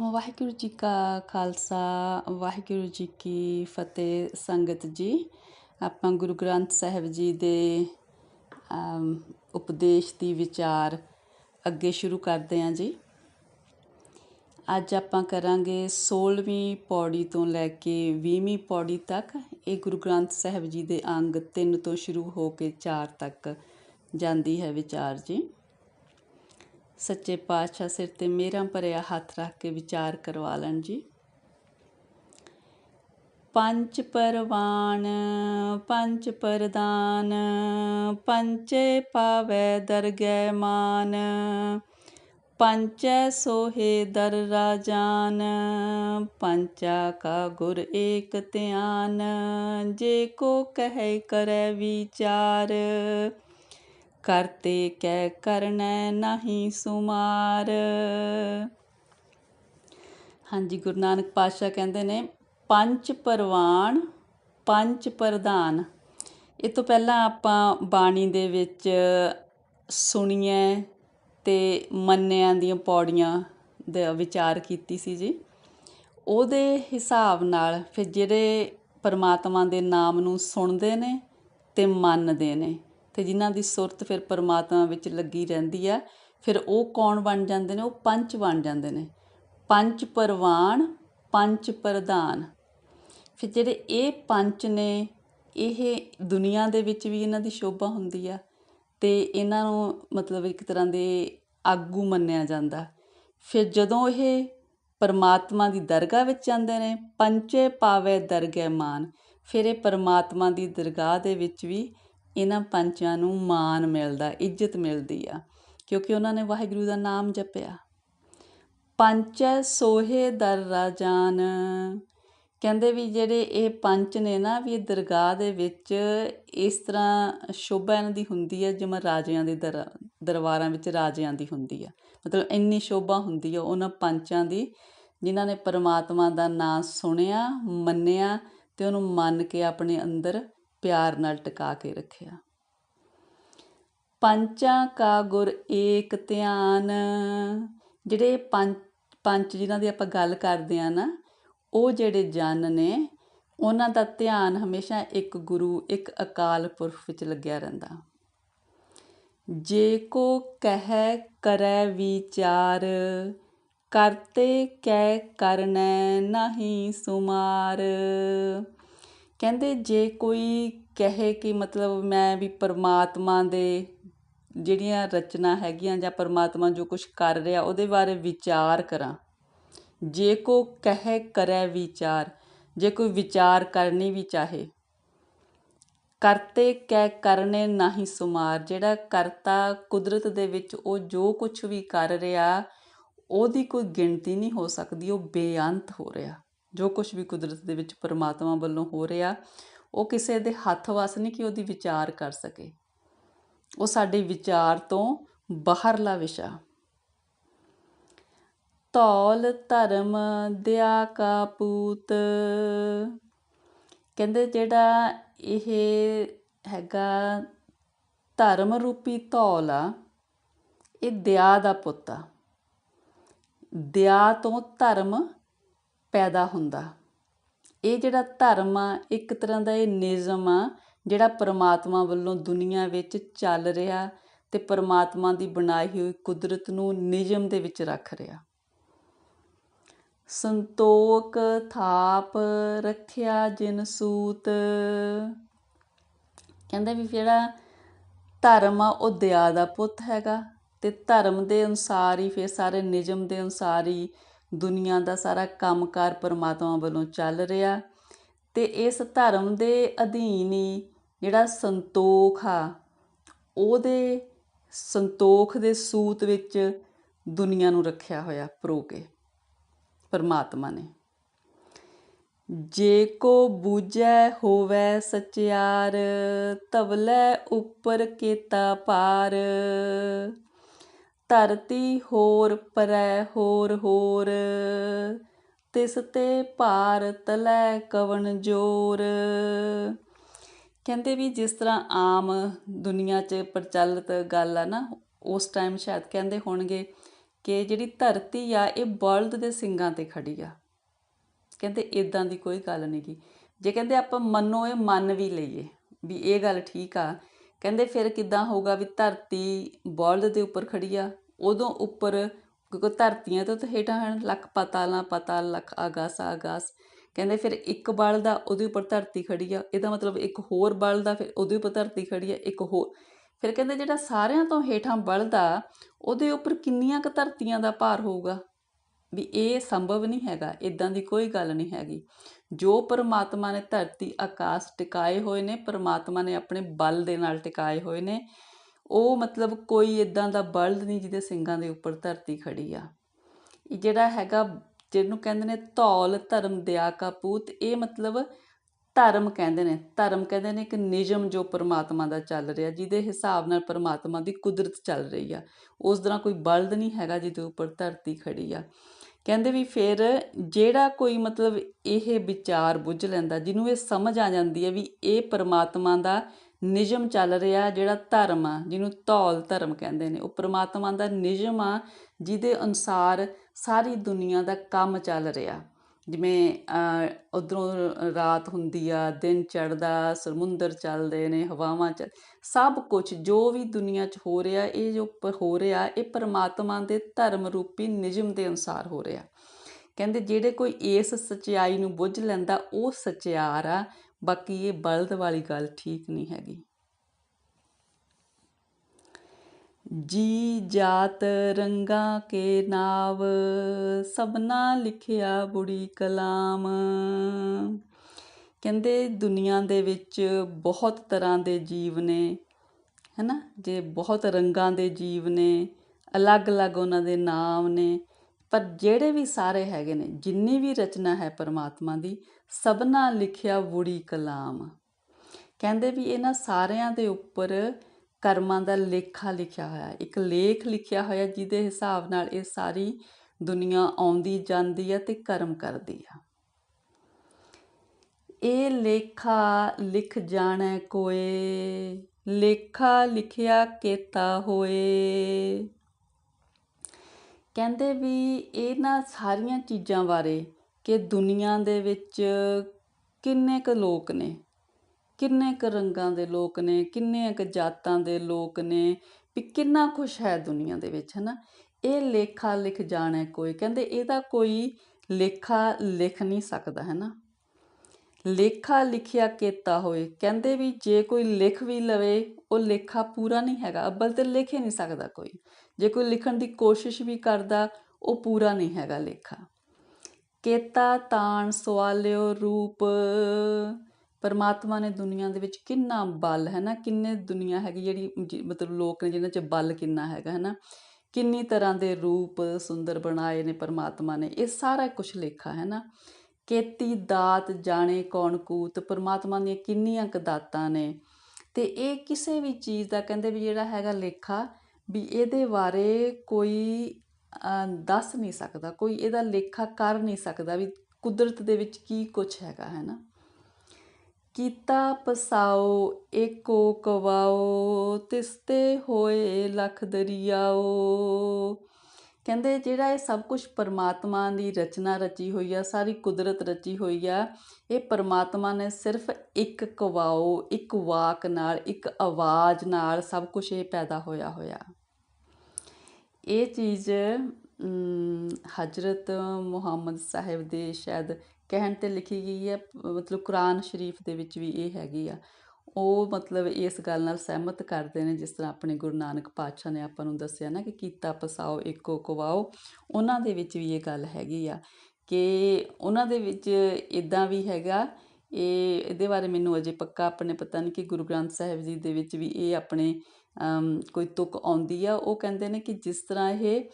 ਵਾਹਿਗੁਰੂ ਜੀ ਕਾ ਖਾਲਸਾ, ਵਾਹਿਗੁਰੂ ਜੀ ਕੀ ਫਤਿਹ ਸੰਗਤ ਜੀ। ਆਪਾਂ ਗੁਰੂ ਗ੍ਰੰਥ ਸਾਹਿਬ ਜੀ ਦੇ ਉਪਦੇਸ਼ ਦੀ ਵਿਚਾਰ ਅੱਗੇ ਸ਼ੁਰੂ ਕਰਦੇ ਹਾਂ ਜੀ। ਅੱਜ ਆਪਾਂ ਕਰਾਂਗੇ 16ਵੀਂ ਪੌੜੀ ਤੋਂ ਲੈ ਕੇ 20ਵੀਂ ਪੌੜੀ ਤੱਕ। ਇਹ ਗੁਰੂ ਗ੍ਰੰਥ ਸਾਹਿਬ ਜੀ ਦੇ ਅੰਗ 3 ਤੋਂ ਸ਼ੁਰੂ ਹੋ ਕੇ 4 ਤੱਕ ਜਾਂਦੀ ਹੈ ਵਿਚਾਰ ਜੀ। ਸੱਚੇ ਪਾਤਸ਼ਾਹ ਸਿਰ ਤੇ ਮੇਰਾ ਭਰਿਆ ਹੱਥ ਰੱਖ ਕੇ ਵਿਚਾਰ ਕਰਵਾ ਲੈਣ ਜੀ। ਪੰਜ ਪਰਵਾਨ, ਪੰਜ ਪ੍ਰਦਾਨ ਪੰਚੇ ਪਾਵੈ ਦਰਗਹਿ ਮਾਨ ਪੰਚੈ ਸੋਹੇ ਦਰ ਰਾਜਾਨ ਪੰਚਾ ਕਾ ਗੁਰ ਏਕ ਧਿਆਨ, ਜੇ ਕੋ ਕਹੈ ਕਰੈ ਵਿਚਾਰ ਕਰਤੇ ਕੈ ਕਰਨੈ ਨਹੀਂ ਸੁਮਾਰ। ਹਾਂਜੀ, ਗੁਰੂ ਨਾਨਕ ਪਾਤਸ਼ਾਹ ਕਹਿੰਦੇ ਨੇ, ਪੰਜ ਪਰਵਾਨ ਪੰਜ ਪ੍ਰਧਾਨ। ਇਹ ਤੋਂ ਪਹਿਲਾਂ ਆਪਾਂ ਬਾਣੀ ਦੇ ਵਿੱਚ ਸੁਣੀਏ ਤੇ ਮੰਨਿਆਂ ਦੀਆਂ ਪੌੜੀਆਂ ਦਾ ਵਿਚਾਰ ਕੀਤੀ ਸੀ ਜੀ। ਉਹਦੇ ਹਿਸਾਬ ਨਾਲ ਫਿਰ ਜਿਹੜੇ ਪਰਮਾਤਮਾ ਦੇ ਨਾਮ ਨੂੰ ਸੁਣਦੇ ਨੇ ਤੇ ਮੰਨਦੇ ਨੇ। ਤੇ ਜਿਨ੍ਹਾਂ ਦੀ ਸੁਰਤ ਫਿਰ ਪਰਮਾਤਮਾ ਵਿੱਚ ਲੱਗੀ ਰਹਿੰਦੀ ਆ ਫਿਰ ਉਹ ਕੌਣ ਬਣ ਜਾਂਦੇ ਨੇ? ਉਹ ਪੰਚ ਬਣ ਜਾਂਦੇ ਨੇ। ਪੰਚ ਪਰਵਾਨ, ਪੰਚ ਪ੍ਰਧਾਨ। ਫਿਰ ਜਿਹੜੇ ਇਹ ਪੰਚ ਨੇ, ਇਹ ਦੁਨੀਆ ਦੇ ਵਿੱਚ ਵੀ ਇਹਨਾਂ ਦੀ ਸ਼ੋਭਾ ਹੁੰਦੀ ਆ ਤੇ ਇਹਨਾਂ ਨੂੰ ਮਤਲਬ ਇੱਕ ਤਰ੍ਹਾਂ ਦੇ ਆਗੂ ਮੰਨਿਆ ਜਾਂਦਾ। ਫਿਰ ਜਦੋਂ ਇਹ ਪਰਮਾਤਮਾ ਦੀ ਦਰਗਾਹ ਵਿੱਚ ਜਾਂਦੇ ਨੇ, ਪੰਚੇ ਪਾਵੇ ਦਰਗਹਿ ਮਾਨ, ਫਿਰ ਇਹ ਪਰਮਾਤਮਾ ਦੀ ਦਰਗਾਹ ਦੇ ਵਿੱਚ ਵੀ ਇਹਨਾਂ ਪੰਚਾਂ ਨੂੰ ਮਾਣ ਮਿਲਦਾ, ਇੱਜ਼ਤ ਮਿਲਦੀ ਆ, ਕਿਉਂਕਿ ਉਹਨਾਂ ਨੇ ਵਾਹਿਗੁਰੂ ਦਾ ਨਾਮ ਜਪਿਆ। ਪੰਚੈ ਸੋਹੇ ਦਰ ਰਾਜਾਨ ਕਹਿੰਦੇ ਵੀ ਜਿਹੜੇ ਇਹ ਪੰਚ ਨੇ ਨਾ, ਵੀ ਇਹ ਦਰਗਾਹ ਦੇ ਵਿੱਚ ਇਸ ਤਰ੍ਹਾਂ ਸ਼ੋਭਾ ਇਹਨਾਂ ਦੀ ਹੁੰਦੀ ਹੈ ਜਿਵੇਂ ਰਾਜਿਆਂ ਦੇ ਦਰ, ਦਰਬਾਰਾਂ ਵਿੱਚ ਰਾਜਿਆਂ ਦੀ ਹੁੰਦੀ ਆ। ਮਤਲਬ ਇੰਨੀ ਸ਼ੋਭਾ ਹੁੰਦੀ ਆ ਉਹਨਾਂ ਪੰਚਾਂ ਦੀ, ਜਿਨ੍ਹਾਂ ਨੇ ਪਰਮਾਤਮਾ ਦਾ ਨਾਮ ਸੁਣਿਆ, ਮੰਨਿਆ ਤੇ ਉਹਨੂੰ ਮੰਨ ਕੇ ਆਪਣੇ ਅੰਦਰ ਪਿਆਰ ਨਾਲ ਟਿਕਾ ਕੇ ਰੱਖਿਆ। ਪੰਚਾਂ ਕਾ ਗੁਰ ਏਕ ਧਿਆਨ। ਜਿਹੜੇ ਪੰਜ ਪੰਜ ਜਿਨ੍ਹਾਂ ਦੀ ਆਪਾਂ ਗੱਲ ਕਰਦੇ ਆ ਨਾ, ਉਹ ਜਿਹੜੇ ਜਨ ਨੇ, ਉਹਨਾਂ ਦਾ ਧਿਆਨ ਹਮੇਸ਼ਾ ਇੱਕ ਗੁਰੂ, ਇੱਕ ਅਕਾਲ ਪੁਰਖ ਵਿੱਚ ਲੱਗਿਆ ਰਹਿੰਦਾ। ਜੇ ਕੋ ਕਹਿ ਕਰੈ ਵਿਚਾਰ, ਕਰਤੇ ਕੈ ਕਰਨੈ ਨਹੀਂ ਸੁਮਾਰ। ਕਹਿੰਦੇ ਜੇ ਕੋਈ ਕਹੇ ਕਿ ਮਤਲਬ ਮੈਂ ਵੀ ਪਰਮਾਤਮਾ ਦੇ ਜਿਹੜੀਆਂ ਰਚਨਾ ਹੈਗੀਆਂ ਜਾਂ ਪਰਮਾਤਮਾ ਜੋ ਕੁਝ ਕਰ ਰਿਹਾ, ਉਹਦੇ ਬਾਰੇ ਵਿਚਾਰ ਕਰਾਂ। ਜੇ ਕੋ ਕਹੇ, ਕਰੈ ਵਿਚਾਰ, ਜੇ ਕੋਈ ਵਿਚਾਰ ਕਰਨੀ ਵੀ ਚਾਹੇ, ਕਰਤੇ ਕਹਿ ਕਰਨੇ ਨਹੀਂ ਸੁਮਾਰ, ਜਿਹੜਾ ਕਰਤਾ ਕੁਦਰਤ ਦੇ ਵਿੱਚ ਉਹ ਜੋ ਕੁਝ ਵੀ ਕਰ ਰਿਹਾ, ਉਹਦੀ ਕੋਈ ਗਿਣਤੀ ਨਹੀਂ ਹੋ ਸਕਦੀ, ਉਹ ਬੇਅੰਤ ਹੋ ਰਿਹਾ। ਜੋ ਕੁਝ ਵੀ ਕੁਦਰਤ ਦੇ ਵਿੱਚ ਪਰਮਾਤਮਾ ਵੱਲੋਂ ਹੋ ਰਿਹਾ, ਉਹ ਕਿਸੇ ਦੇ ਹੱਥ ਵਸ ਨਹੀਂ ਕਿ ਉਹਦੀ ਵਿਚਾਰ ਕਰ ਸਕੇ। ਉਹ ਸਾਡੇ ਵਿਚਾਰ ਤੋਂ ਬਾਹਰਲਾ ਵਿਸ਼ਾ। ਤੌਲ ਧਰਮ ਦਿਆ ਕਾ ਪੂਤ। ਕਹਿੰਦੇ ਜਿਹੜਾ ਇਹ ਹੈਗਾ ਧਰਮ ਰੂਪੀ ਧੌਲ ਆ, ਇਹ ਦਿਆ ਦਾ ਪੁੱਤ ਆ। ਦਿਆ ਤੋਂ ਧਰਮ ਪੈਦਾ ਹੁੰਦਾ। ਇਹ ਜਿਹੜਾ ਧਰਮ ਆ, ਇੱਕ ਤਰ੍ਹਾਂ ਦਾ ਇਹ ਨਿਯਮ ਆ, ਜਿਹੜਾ ਪਰਮਾਤਮਾ ਵੱਲੋਂ ਦੁਨੀਆ ਵਿੱਚ ਚੱਲ ਰਿਹਾ ਤੇ ਪਰਮਾਤਮਾ ਦੀ ਬਣਾਈ ਹੋਈ ਕੁਦਰਤ ਨੂੰ ਨਿਯਮ ਦੇ ਵਿੱਚ ਰੱਖ ਰਿਹਾ। ਸੰਤੋਖ ਥਾਪ ਰੱਖਿਆ ਜਿਨ ਸੂਤ। ਕਹਿੰਦੇ ਵੀ ਜਿਹੜਾ ਧਰਮ ਆ, ਉਹ ਦਇਆ ਦਾ ਪੁੱਤ ਹੈਗਾ ਤੇ ਧਰਮ ਦੇ ਅਨੁਸਾਰ ਹੀ, ਫਿਰ ਸਾਰੇ ਨਿਯਮ ਦੇ ਅਨੁਸਾਰ ਹੀ ਦੁਨੀਆ ਦਾ ਸਾਰਾ ਕੰਮਕਾਰ ਪਰਮਾਤਮਾ ਵੱਲੋਂ ਚੱਲ ਰਿਹਾ। ਤੇ ਇਸ ਧਰਮ ਦੇ ਅਧੀਨ ਹੀ ਜਿਹੜਾ ਸੰਤੋਖ ਆ, ਉਹਦੇ ਸੰਤੋਖ ਦੇ ਸੂਤ ਵਿੱਚ ਦੁਨੀਆ ਨੂੰ ਰੱਖਿਆ ਹੋਇਆ ਪਰੋ ਕੇ, ਪਰਮਾਤਮਾ ਨੇ। ਜੇ ਕੋ ਬੂਝੈ ਹੋਵੇ ਸਚਿਆਰ, ਤਵਲੇ ਉੱਪਰ ਕੀਤਾ ਪਾਰ। ਧਰਤੀ ਹੋਰ ਪਰੈ ਹੋਰ ਹੋਰ, ਤਿਸ ਤੇ ਭਾਰ ਤਲੈ ਕਵਣ ਜੋਰ। ਕਹਿੰਦੇ ਵੀ ਜਿਸ ਤਰ੍ਹਾਂ ਆਮ ਦੁਨੀਆ 'ਚ ਪ੍ਰਚਲਿਤ ਗੱਲ ਆ ਨਾ, ਉਸ ਟਾਈਮ ਸ਼ਾਇਦ ਕਹਿੰਦੇ ਹੋਣਗੇ ਕਿ ਜਿਹੜੀ ਧਰਤੀ ਆ, ਇਹ ਬਲਦ ਦੇ ਸਿੰਗਾਂ ਤੇ ਖੜੀ ਆ। ਕਹਿੰਦੇ ਇਦਾਂ ਦੀ ਕੋਈ ਗੱਲ ਨਹੀਂ ਗੀ ਜੇ ਕਹਿੰਦੇ ਆਪਾਂ ਮੰਨੋ ਇਹ ਮੰਨ ਵੀ ਲਈਏ, ਵੀ ਇਹ ਗੱਲ ਠੀਕ ਆ ਕਹਿੰਦੇ ਫਿਰ ਕਿੱਦਾਂ ਹੋਊਗਾ ਵੀ ਧਰਤੀ ਬਲਦ ਦੇ ਉੱਪਰ ਖੜੀ ਆ? ਉਦੋਂ ਉੱਪਰ ਕਿਉਂਕਿ ਧਰਤੀਆਂ ਤੋਂ ਤਾਂ ਹੇਠਾਂ ਹਨ, ਲੱਖ ਪਤਾਲਾਂ ਪਤਾਲ ਲੱਖ ਆਗਾਸ ਆਗਾਸ। ਕਹਿੰਦੇ ਫਿਰ ਇੱਕ ਬਲਦ ਆ, ਉਹਦੇ ਉੱਪਰ ਧਰਤੀ ਖੜੀ ਆ। ਇਹਦਾ ਮਤਲਬ ਇੱਕ ਹੋਰ ਬਲਦ ਆ, ਫਿਰ ਉਹਦੇ ਉੱਪਰ ਧਰਤੀ ਖੜੀ ਆ, ਇੱਕ ਹੋਰ। ਫਿਰ ਕਹਿੰਦੇ ਜਿਹੜਾ ਸਾਰਿਆਂ ਤੋਂ ਹੇਠਾਂ ਬਲਦ ਆ, ਉਹਦੇ ਉੱਪਰ ਕਿੰਨੀਆਂ ਕੁ ਧਰਤੀਆਂ ਦਾ ਭਾਰ ਹੋਊਗਾ? ਵੀ ਇਹ ਸੰਭਵ ਨਹੀਂ ਹੈਗਾ ਇਦਾਂ ਦੀ ਕੋਈ ਗੱਲ ਨਹੀਂ ਹੈਗੀ। ਜੋ ਪਰਮਾਤਮਾ ਨੇ ਧਰਤੀ, ਆਕਾਸ਼ ਟਿਕਾਏ ਹੋਏ ਨੇ, ਪਰਮਾਤਮਾ ਨੇ ਆਪਣੇ ਬਲ ਦੇ ਨਾਲ ਟਿਕਾਏ ਹੋਏ ਨੇ, ਉਹ ਮਤਲਬ ਕੋਈ ਇਦਾਂ ਦਾ ਬਲਦ ਨਹੀਂ ਜਿਹਦੇ ਸਿੰਘਾਂ ਦੇ ਉੱਪਰ ਧਰਤੀ ਖੜੀ ਆ। ਇਹ ਜਿਹੜਾ ਹੈਗਾ, ਜਿਹਨੂੰ ਕਹਿੰਦੇ ਨੇ ਧੌਲ, ਧਰਮ ਦਿਆ ਕਾ ਪੂਤ, ਇਹ ਮਤਲਬ ਧਰਮ ਕਹਿੰਦੇ ਨੇ। ਧਰਮ ਕਹਿੰਦੇ ਨੇ ਇੱਕ ਨਿਯਮ ਜੋ ਪਰਮਾਤਮਾ ਦਾ ਚੱਲ ਰਿਹਾ, ਜਿਹਦੇ ਹਿਸਾਬ ਨਾਲ ਪਰਮਾਤਮਾ ਦੀ ਕੁਦਰਤ ਚੱਲ ਰਹੀ ਆ। ਉਸ ਤਰ੍ਹਾਂ ਕੋਈ ਬਲਦ ਨਹੀਂ ਹੈਗਾ ਜਿਹਦੇ ਉੱਪਰ ਧਰਤੀ ਖੜੀ ਆ। ਕਹਿੰਦੇ ਵੀ ਫਿਰ ਜਿਹੜਾ ਕੋਈ ਮਤਲਬ ਇਹ ਵਿਚਾਰ ਬੁੱਝ ਲੈਂਦਾ, ਜਿਹਨੂੰ ਇਹ ਸਮਝ ਆ ਜਾਂਦੀ ਹੈ ਵੀ ਇਹ ਪਰਮਾਤਮਾ ਦਾ ਨਿਯਮ ਚੱਲ ਰਿਹਾ ਜਿਹੜਾ ਧਰਮ ਆ, ਜਿਹਨੂੰ ਧੌਲ ਧਰਮ ਕਹਿੰਦੇ ਨੇ, ਉਹ ਪਰਮਾਤਮਾ ਦਾ ਨਿਯਮ ਆ ਜਿਹਦੇ ਅਨੁਸਾਰ ਸਾਰੀ ਦੁਨੀਆ ਦਾ ਕੰਮ ਚੱਲ ਰਿਹਾ। ਜਿਵੇਂ ਉੱਧਰੋਂ ਰਾਤ ਹੁੰਦੀ ਆ, ਦਿਨ ਚੜ੍ਹਦਾ, ਸਮੁੰਦਰ ਚੱਲਦੇ ਨੇ, ਹਵਾਵਾਂ ਚ ਸਭ ਕੁਝ ਜੋ ਵੀ ਦੁਨੀਆ 'ਚ ਹੋ ਰਿਹਾ, ਇਹ ਜੋ ਹੋ ਰਿਹਾ, ਇਹ ਪਰਮਾਤਮਾ ਦੇ ਧਰਮ ਰੂਪੀ ਨਿਯਮ ਦੇ ਅਨੁਸਾਰ ਹੋ ਰਿਹਾ। ਕਹਿੰਦੇ ਜਿਹੜੇ ਕੋਈ ਇਸ ਸਚਾਈ ਨੂੰ ਬੁੱਝ ਲੈਂਦਾ, ਉਹ ਸਚਿਆਰ ਆ, ਬਾਕੀ ਇਹ ਬਲਦ ਵਾਲੀ ਗੱਲ ਠੀਕ ਨਹੀਂ ਹੈਗੀ। ਜੀ ਜਾਤ ਰੰਗਾ ਕੇ ਨਾਵ, ਸਭਨਾ ਲਿਖਿਆ ਬੁੜੀ ਕਲਾਮ। ਕਹਿੰਦੇ ਦੁਨੀਆ ਦੇ ਵਿੱਚ ਬਹੁਤ ਤਰ੍ਹਾਂ ਦੇ ਜੀਵ ਨੇ, ਹੈਨਾ? ਜੇ ਬਹੁਤ ਰੰਗਾਂ ਦੇ ਜੀਵ ਨੇ, ਅਲੱਗ-ਅਲੱਗ ਉਹਨਾਂ ਦੇ ਨਾਮ ਨੇ, ਪਰ ਜਿਹੜੇ ਵੀ ਸਾਰੇ ਹੈਗੇ ਨੇ, ਜਿੰਨੀ ਵੀ ਰਚਨਾ ਹੈ ਪਰਮਾਤਮਾ ਦੀ, ਸਭਨਾ ਲਿਖਿਆ ਬੁੜੀ ਕਲਾਮ। ਕਹਿੰਦੇ ਵੀ ਇਹਨਾਂ ਸਾਰਿਆਂ ਦੇ ਉੱਪਰ ਕਰਮਾਂ ਦਾ ਲੇਖਾ ਲਿਖਿਆ ਹੋਇਆ ਇੱਕ ਲੇਖ ਲਿਖਿਆ ਹੋਇਆ ਜਿਹਦੇ ਹਿਸਾਬ ਨਾਲ ਇਹ ਸਾਰੀ ਦੁਨੀਆ ਆਉਂਦੀ ਜਾਂਦੀ ਹੈ ਤੇ ਕਰਮ ਕਰਦੀ ਆ। ਇਹ ਲੇਖਾ ਲਿਖ ਜਾਣੈ ਕੋਏ, ਲੇਖਾ ਲਿਖਿਆ ਕੀਤਾ ਹੋਏ। ਕਹਿੰਦੇ ਵੀ ਇਹਨਾਂ ਸਾਰੀਆਂ ਚੀਜ਼ਾਂ ਬਾਰੇ ਕਿ ਦੁਨੀਆ ਦੇ ਵਿੱਚ ਕਿੰਨੇ ਕੁ ਲੋਕ ਨੇ? ਕਿੰਨੇ ਕੁ ਰੰਗਾਂ ਦੇ ਲੋਕ ਨੇ, ਕਿੰਨੇ ਕੁ ਜਾਤਾਂ ਦੇ ਲੋਕ ਨੇ, ਵੀ ਕਿੰਨਾ ਕੁਛ ਹੈ ਦੁਨੀਆ ਦੇ ਵਿੱਚ ਹੈ ਨਾ ਇਹ ਲੇਖਾ ਲਿਖ ਜਾਣਾ ਕੋਈ, ਕਹਿੰਦੇ ਇਹਦਾ ਕੋਈ ਲੇਖਾ ਲਿਖ ਨਹੀਂ ਸਕਦਾ ਹੈ ਨਾ ਲੇਖਾ ਲਿਖਿਆ ਕੀਤਾ ਹੋਏ, ਕਹਿੰਦੇ ਵੀ ਜੇ ਕੋਈ ਲਿਖ ਵੀ ਲਵੇ, ਉਹ ਲੇਖਾ ਪੂਰਾ ਨਹੀਂ ਹੈਗਾ, ਅੱਬਲ ਤੇ ਲਿਖ ਹੀ ਨਹੀਂ ਸਕਦਾ ਕੋਈ। ਜੇ ਕੋਈ ਲਿਖਣ ਦੀ ਕੋਸ਼ਿਸ਼ ਵੀ ਕਰਦਾ, ਉਹ ਪੂਰਾ ਨਹੀਂ ਹੈਗਾ ਲੇਖਾ। ਕੇਤਾ ਤਾਣ ਸਵਾਲਿਓ ਰੂਪ ਪਰਮਾਤਮਾ ਨੇ ਦੁਨੀਆ ਦੇ ਵਿੱਚ ਕਿੰਨਾ ਬਲ ਹੈ ਨਾ, ਕਿੰਨੇ ਦੁਨੀਆ ਹੈਗੀ ਜਿਹੜੀ ਮਤਲਬ ਲੋਕ ਨੇ ਜਿਹਨਾਂ 'ਚ ਬਲ ਕਿੰਨਾ ਹੈਗਾ, ਹੈ ਨਾ? ਕਿੰਨੀ ਤਰ੍ਹਾਂ ਦੇ ਰੂਪ ਸੁੰਦਰ ਬਣਾਏ ਨੇ ਪਰਮਾਤਮਾ ਨੇ, ਇਹ ਸਾਰਾ ਕੁਝ ਲੇਖਾ ਹੈ ਨਾ? ਕੇਤੀ ਦਾਤ ਜਾਣੇ ਕੌਣ ਕੂਤ, ਪਰਮਾਤਮਾ ਦੀਆਂ ਕਿੰਨੀਆਂ ਕਦਾਤਾਂ ਨੇ? ਤੇ ਇਹ ਕਿਸੇ ਵੀ ਚੀਜ਼ ਦਾ ਕਹਿੰਦੇ ਵੀ ਜਿਹੜਾ ਹੈਗਾ ਲੇਖਾ ਵੀ ਇਹਦੇ ਬਾਰੇ ਕੋਈ ਦੱਸ ਨਹੀਂ ਸਕਦਾ, ਕੋਈ ਇਹਦਾ ਲੇਖਾ ਕਰ ਨਹੀਂ ਸਕਦਾ ਵੀ ਕੁਦਰਤ ਦੇ ਵਿੱਚ ਕੀ ਕੁਝ ਹੈਗਾ, ਹੈ ਨਾ? ਕੀਤਾ ਪਸਾਓ, ਏਕੋ ਕਵਾਓ, ਤਿਸਤੇ ਹੋਏ ਲਖ ਦਰਿਆਓ। ਕਹਿੰਦੇ ਜਿਹੜਾ ਇਹ ਸਭ ਕੁਝ ਪਰਮਾਤਮਾ ਦੀ ਰਚਨਾ ਰਚੀ ਹੋਈ ਆ, ਸਾਰੀ ਕੁਦਰਤ ਰਚੀ ਹੋਈ ਆ, ਇਹ ਪਰਮਾਤਮਾ ਨੇ ਸਿਰਫ ਇੱਕ ਕਵਾਓ, ਇੱਕ ਵਾਕ ਨਾਲ, ਇੱਕ ਆਵਾਜ਼ ਨਾਲ ਸਭ ਕੁਝ ਇਹ ਪੈਦਾ ਹੋਇਆ ਹੋਇਆ। ਇਹ ਚੀਜ਼ ਹਜ਼ਰਤ ਮੁਹੰਮਦ ਸਾਹਿਬ ਦੇ ਸ਼ਾਇਦ ਕਹਿਣ ਤੇ ਲਿਖੀ ਗਈ ਹੈ, ਮਤਲਬ ਕੁਰਾਨ ਸ਼ਰੀਫ ਦੇ ਵਿੱਚ ਵੀ ਇਹ ਹੈਗੀ ਆ। ਉਹ ਮਤਲਬ ਇਸ ਗੱਲ ਨਾਲ ਸਹਿਮਤ ਕਰਦੇ ਨੇ, ਜਿਸ ਤਰ੍ਹਾਂ ਆਪਣੇ ਗੁਰੂ ਨਾਨਕ ਪਾਤਸ਼ਾਹ ਨੇ ਆਪਾਂ ਨੂੰ ਦੱਸਿਆ ਨਾ ਕਿ ਕੀਤਾ ਪਸਾਓ, ਇੱਕੋ ਕਵਾਓ, ਉਹਨਾਂ ਦੇ ਵਿੱਚ ਵੀ ਇਹ ਗੱਲ ਹੈਗੀ ਆ ਕਿ ਉਹਨਾਂ ਦੇ ਵਿੱਚ ਇਦਾਂ ਵੀ ਹੈਗਾ, ਇਹ ਇਹਦੇ ਬਾਰੇ ਮੈਨੂੰ ਅਜੇ ਪੱਕਾ ਆਪਣੇ ਪਤਾ ਨਹੀਂ ਕਿ ਗੁਰੂ ਗ੍ਰੰਥ ਸਾਹਿਬ ਜੀ ਦੇ ਵਿੱਚ ਵੀ ਇਹ ਆਪਣੇ ਕੋਈ ਤੁਕ ਆਉਂਦੀ ਆ। ਉਹ ਕਹਿੰਦੇ ਨੇ ਕਿ ਜਿਸ ਤਰ੍ਹਾਂ ਇਹ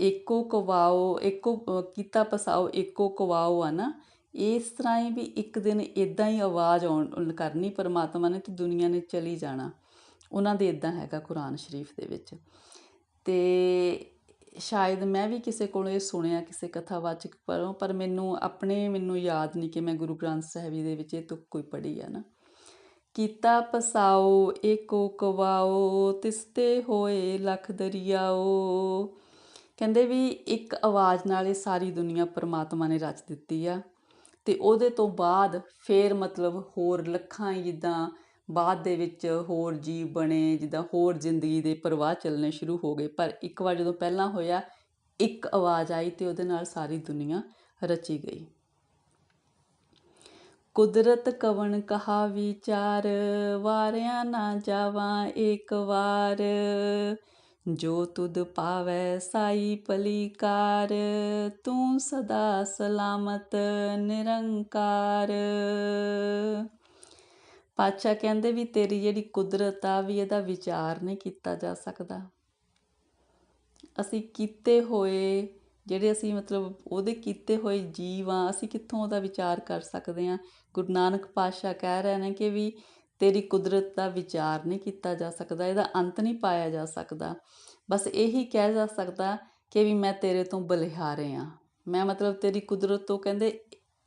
ਏਕੋ ਕਵਾਓ ਏਕੋ ਕੀਤਾ ਪਸਾਓ ਏਕੋ ਕਵਾਓ ਆ ਨਾ ਇਸ ਤਰ੍ਹਾਂ ਹੀ ਵੀ ਇੱਕ ਦਿਨ ਇੱਦਾਂ ਹੀ ਆਵਾਜ਼ ਆਉਣ ਕਰਨੀ ਪਰਮਾਤਮਾ ਨੇ ਤੇ ਦੁਨੀਆ ਨੇ ਚਲੀ ਜਾਣਾ। ਉਹਨਾਂ ਦੇ ਇਦਾਂ ਹੈਗਾ ਕੁਰਾਨ ਸ਼ਰੀਫ ਦੇ ਵਿੱਚ। ਤੇ ਸ਼ਾਇਦ ਮੈਂ ਵੀ ਕਿਸੇ ਕੋਲੋਂ ਇਹ ਸੁਣਿਆ, ਕਿਸੇ ਕਥਾਵਾਚਕ ਪਰੋਂ, ਪਰ ਮੈਨੂੰ ਆਪਣੇ, ਮੈਨੂੰ ਯਾਦ ਨਹੀਂ ਕਿ ਮੈਂ ਗੁਰੂ ਗ੍ਰੰਥ ਸਾਹਿਬ ਜੀ ਦੇ ਵਿੱਚ ਇਹ ਤੁਕ ਕੋਈ ਪੜ੍ਹੀ ਆ ਨਾ। ਕੀਤਾ ਪਸਾਓ, ਏਕੋ ਕਵਾਓ, ਤਿਸਤੇ ਹੋਏ ਲਖ ਦਰਿਆਓ। ਕਹਿੰਦੇ ਵੀ ਇੱਕ ਆਵਾਜ਼ ਨਾਲ ਇਹ ਸਾਰੀ ਦੁਨੀਆ ਪਰਮਾਤਮਾ ਨੇ ਰਚ ਦਿੱਤੀ ਆ। ਅਤੇ ਉਹਦੇ ਤੋਂ ਬਾਅਦ ਫਿਰ ਮਤਲਬ ਹੋਰ ਲੱਖਾਂ ਹੀ ਜਿੱਦਾਂ ਬਾਅਦ ਦੇ ਵਿੱਚ ਹੋਰ ਜੀਵ ਬਣੇ, ਜਿੱਦਾਂ ਹੋਰ ਜ਼ਿੰਦਗੀ ਦੇ ਪ੍ਰਵਾਹ ਚੱਲਣੇ ਸ਼ੁਰੂ ਹੋ ਗਏ। ਪਰ ਇੱਕ ਵਾਰ ਜਦੋਂ ਪਹਿਲਾਂ ਹੋਇਆ, ਇੱਕ ਆਵਾਜ਼ ਆਈ ਤੇ ਉਹਦੇ ਨਾਲ ਸਾਰੀ ਦੁਨੀਆ ਰਚੀ ਗਈ। ਕੁਦਰਤ ਕਵਣ ਕਹਾ ਵਿਚਾਰ, ਵਾਰਿਆ ਨਾ ਜਾਵਾਂ ਇੱਕ ਵਾਰ। ਜੋ ਤੁਧ ਪਾਵੈ ਸਾਈ ਪਲੀਕਾਰ, ਤੂੰ ਸਦਾ ਸਲਾਮਤ ਨਿਰੰਕਾਰ। ਪਾਤਸ਼ਾਹ ਕਹਿੰਦੇ ਵੀ ਤੇਰੀ ਜਿਹੜੀ ਕੁਦਰਤ ਆ ਵੀ ਇਹਦਾ ਵਿਚਾਰ ਨਹੀਂ ਕੀਤਾ ਜਾ ਸਕਦਾ। ਅਸੀਂ ਕੀਤੇ ਹੋਏ ਜਿਹੜੇ ਅਸੀਂ ਮਤਲਬ ਉਹਦੇ ਕੀਤੇ ਹੋਏ ਜੀਵ ਆ, ਅਸੀਂ ਕਿੱਥੋਂ ਉਹਦਾ ਵਿਚਾਰ ਕਰ ਸਕਦੇ ਆ? ਗੁਰੂ ਨਾਨਕ ਪਾਤਸ਼ਾਹ ਕਹਿ ਰਹੇ ਨੇ ਕਿ ਵੀ ਤੇਰੀ ਕੁਦਰਤ ਦਾ ਵਿਚਾਰ ਨਹੀਂ ਕੀਤਾ ਜਾ ਸਕਦਾ, ਇਹਦਾ ਅੰਤ ਨਹੀਂ ਪਾਇਆ ਜਾ ਸਕਦਾ। ਬਸ ਇਹੀ ਕਿਹਾ ਜਾ ਸਕਦਾ ਕਿ ਵੀ ਮੈਂ ਤੇਰੇ ਤੋਂ ਬਲਿਹਾਰੇ ਆ। ਮੈਂ ਮਤਲਬ ਤੇਰੀ ਕੁਦਰਤ ਤੋਂ ਕਹਿੰਦੇ,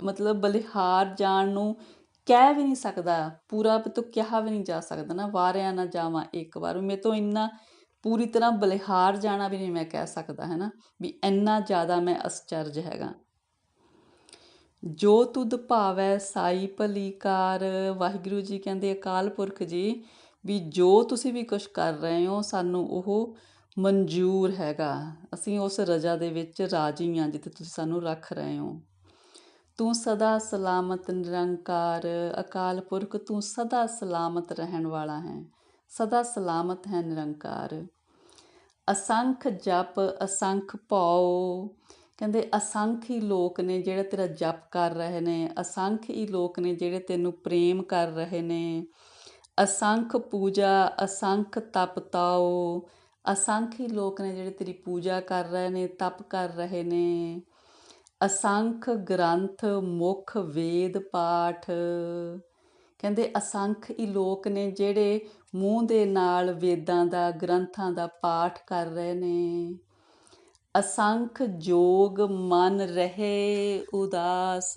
ਮਤਲਬ ਬਲਿਹਾਰ ਜਾਣ ਨੂੰ ਕਹਿ ਵੀ ਨਹੀਂ ਸਕਦਾ, ਪੂਰਾ ਤੋਂ ਕਿਹਾ ਵੀ ਨਹੀਂ ਜਾ ਸਕਦਾ ਨਾ, ਵਾਰਿਆ ਨਾ ਜਾਵਾਂ ਇੱਕ ਵਾਰ। ਮੇ ਤੋਂ ਇੰਨਾ ਪੂਰੀ ਤਰ੍ਹਾਂ ਬਲਿਹਾਰ ਜਾਣਾ ਵੀ ਨਹੀਂ ਮੈਂ ਕਹਿ ਸਕਦਾ, ਹੈ ਨਾ? ਵੀ ਇੰਨਾ ਜ਼ਿਆਦਾ ਮੈਂ ਅਸਚਰਜ ਹੈਗਾ। ਜੋ ਤੁਧ ਭਾਵੈ ਸਾਈ ਭਲੀਕਾਰ, ਵਾਹਿਗੁਰੂ ਜੀ ਕਹਿੰਦੇ ਅਕਾਲ ਪੁਰਖ ਜੀ, ਵੀ ਜੋ ਤੁਸੀਂ ਵੀ ਕੁਝ ਕਰ ਰਹੇ ਹੋ, ਸਾਨੂੰ ਉਹ ਮਨਜ਼ੂਰ ਹੈਗਾ। ਅਸੀਂ ਉਸ ਰਜਾ ਦੇ ਵਿੱਚ ਰਾਜੀ ਹਾਂ ਜਿੱਥੇ ਤੁਸੀਂ ਸਾਨੂੰ ਰੱਖ ਰਹੇ ਹੋ। ਤੂੰ ਸਦਾ ਸਲਾਮਤ, ਨਿਰੰਕਾਰ, ਅਕਾਲ ਪੁਰਖ, ਤੂੰ ਸਦਾ ਸਲਾਮਤ ਰਹਿਣ ਵਾਲਾ ਹੈ। ਸਦਾ ਸਲਾਮਤ ਹੈ, ਨਿਰੰਕਾਰ। ਅਸੰਖ ਜਪ, ਅਸੰਖ ਭਉ ਕਹਿੰਦੇ ਅਸੰਖ ਹੀ ਲੋਕ ਨੇ ਜਿਹੜੇ ਤੇਰਾ ਜਪ ਕਰ ਰਹੇ ਨੇ, ਅਸੰਖ ਹੀ ਲੋਕ ਨੇ ਜਿਹੜੇ ਤੈਨੂੰ ਪ੍ਰੇਮ ਕਰ ਰਹੇ ਨੇ। ਅਸੰਖ ਪੂਜਾ, ਅਸੰਖ ਤਪ ਤਾਓ, ਅਸੰਖ ਹੀ ਲੋਕ ਨੇ ਜਿਹੜੇ ਤੇਰੀ ਪੂਜਾ ਕਰ ਰਹੇ ਨੇ, ਤਪ ਕਰ ਰਹੇ ਨੇ। ਅਸੰਖ ਗ੍ਰੰਥ, ਮੁਖ ਵੇਦ ਪਾਠ, ਕਹਿੰਦੇ ਅਸੰਖ ਹੀ ਲੋਕ ਨੇ ਜਿਹੜੇ ਮੂੰਹ ਦੇ ਨਾਲ ਵੇਦਾਂ ਦਾ, ਗ੍ਰੰਥਾਂ ਦਾ ਪਾਠ ਕਰ ਰਹੇ ਨੇ। ਅਸੰਖ ਜੋਗ ਮਨ ਰਹੇ ਉਦਾਸ।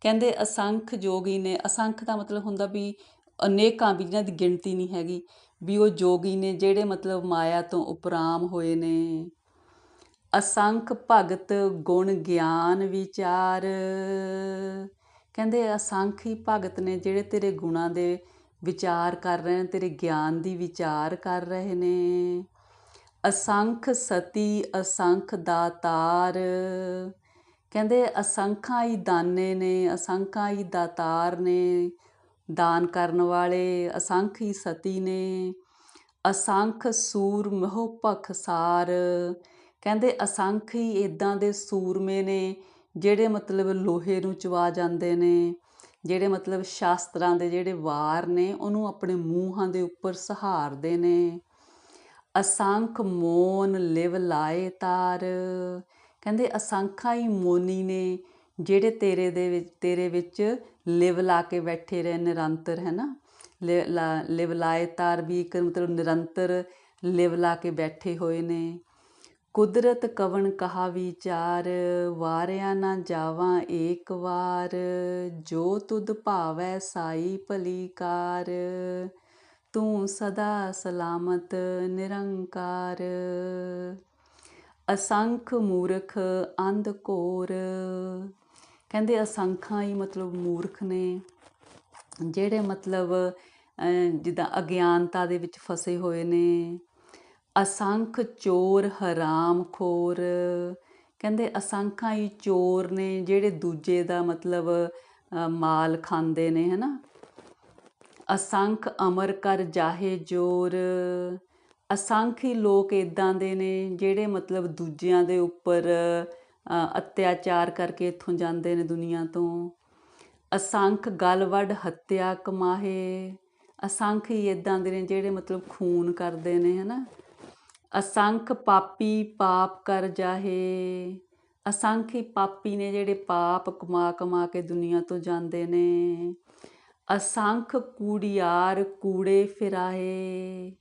ਕਹਿੰਦੇ ਅਸੰਖ ਜੋਗੀ ਨੇ, ਅਸੰਖ ਦਾ ਮਤਲਬ ਹੁੰਦਾ ਵੀ ਅਨੇਕਾਂ ਵੀ ਜਿਹਨਾਂ ਦੀ ਗਿਣਤੀ ਨਹੀਂ ਹੈਗੀ, ਵੀ ਉਹ ਜੋਗੀ ਨੇ ਜਿਹੜੇ ਮਤਲਬ ਮਾਇਆ ਤੋਂ ਉਪਰਾਮ ਹੋਏ ਨੇ। ਅਸੰਖ ਭਗਤ ਗੁਣ ਗਿਆਨ ਵਿਚਾਰ। ਕਹਿੰਦੇ ਅਸੰਖ ਹੀ ਭਗਤ ਨੇ ਜਿਹੜੇ ਤੇਰੇ ਗੁਣਾਂ ਦੇ ਵਿਚਾਰ ਕਰ ਰਹੇ ਨੇ, ਤੇਰੇ ਗਿਆਨ ਦੀ ਵਿਚਾਰ ਕਰ ਰਹੇ ਨੇ। ਅਸੰਖ ਸਤੀ, ਅਸੰਖ ਦਾਤਾਰ ਕਹਿੰਦੇ ਅਸੰਖਾਂ ਹੀ ਦਾਨੇ ਨੇ, ਅਸੰਖਾਂ ਹੀ ਦਾਤਾਰ ਨੇ, ਦਾਨ ਕਰਨ ਵਾਲੇ ਅਸੰਖ ਹੀ ਸਤੀ ਨੇ। ਅਸੰਖ ਸੂਰ ਮੋਹ ਪਖਸਾਰ ਕਹਿੰਦੇ ਅਸੰਖ ਹੀ ਇਦਾਂ ਦੇ ਸੂਰਮੇ ਨੇ, ਜਿਹੜੇ ਮਤਲਬ ਲੋਹੇ ਨੂੰ ਚਵਾ ਜਾਂਦੇ ਨੇ, ਜਿਹੜੇ ਮਤਲਬ ਸ਼ਾਸਤਰਾਂ ਦੇ ਜਿਹੜੇ ਵਾਰ ਨੇ, ਉਹਨੂੰ ਆਪਣੇ ਮੂੰਹਾਂ ਦੇ ਉੱਪਰ ਸਹਾਰਦੇ ਨੇ। ਅਸੰਖ ਮੋਨ ਲਿਵ ਲਾਏ ਤਾਰ। ਕਹਿੰਦੇ ਅਸੰਖਾਂ ਹੀ ਮੋਨੀ ਨੇ, ਜਿਹੜੇ ਤੇਰੇ ਦੇ ਵਿੱਚ ਤੇਰੇ ਵਿੱਚ ਲਿਵ ਲਾ ਕੇ ਬੈਠੇ ਰਹੇ ਨਿਰੰਤਰ ਹੈ ਨਾ ਲਿਵ ਲਾਏ ਤਾਰ ਵੀ ਇੱਕ ਮਤਲਬ ਨਿਰੰਤਰ ਲਿਵ ਲਾ ਕੇ ਬੈਠੇ ਹੋਏ ਨੇ। ਕੁਦਰਤ ਕਵਣ ਕਹਾ ਵਿਚਾਰ, ਵਾਰਿਆ ਨਾ ਜਾਵਾਂ ਏਕ ਵਾਰ, ਜੋ ਤੁਧ ਭਾਵੈ ਸਾਈ ਭਲੀਕਾਰ ਤੂੰ ਸਦਾ ਸਲਾਮਤ, ਨਿਰੰਕਾਰ। ਅਸੰਖ ਮੂਰਖ, ਅੰਧ ਕੋਰ ਕਹਿੰਦੇ ਅਸੰਖਾਂ ਹੀ ਮਤਲਬ ਮੂਰਖ ਨੇ, ਜਿਹੜੇ ਮਤਲਬ ਜਿੱਦਾਂ ਅਗਿਆਨਤਾ ਦੇ ਵਿੱਚ ਫਸੇ ਹੋਏ ਨੇ। ਅਸੰਖ ਚੋਰ, ਹਰਾਮ ਖੋਰ। ਕਹਿੰਦੇ ਅਸੰਖਾਂ ਹੀ ਚੋਰ ਨੇ, ਜਿਹੜੇ ਦੂਜੇ ਦਾ ਮਤਲਬ ਮਾਲ ਖਾਂਦੇ ਨੇ, ਹਨਾ? ਅਸੰਖ ਅਮਰ ਕਰ ਜਾਹੇ ਜੋਰ। ਅਸੰਖ ਹੀ ਲੋਕ ਇਦਾਂ ਦੇ ਨੇ ਜਿਹੜੇ ਮਤਲਬ ਦੂਜਿਆਂ ਦੇ ਉੱਪਰ ਅਤਿਆਚਾਰ ਕਰਕੇ ਇੱਥੋਂ ਜਾਂਦੇ ਨੇ ਦੁਨੀਆ ਤੋਂ। ਅਸੰਖ ਗਲ ਵੱਡ ਹੱਤਿਆ ਕਮਾਹੇ। ਅਸੰਖ ਹੀ ਇਦਾਂ ਦੇ ਨੇ ਜਿਹੜੇ ਮਤਲਬ ਖੂਨ ਕਰਦੇ ਨੇ, ਹਨਾ। ਅਸੰਖ ਪਾਪੀ ਪਾਪ ਕਰ ਜਾਹੇ। ਅਸੰਖ ਹੀ ਪਾਪੀ ਨੇ ਜਿਹੜੇ ਪਾਪ ਕਮਾ ਕਮਾ ਕੇ ਦੁਨੀਆ ਤੋਂ ਜਾਂਦੇ ਨੇ। ਅਸੰਖ ਕੂੜਿਆਰ ਕੂੜੇ ਫਿਰਾਏ।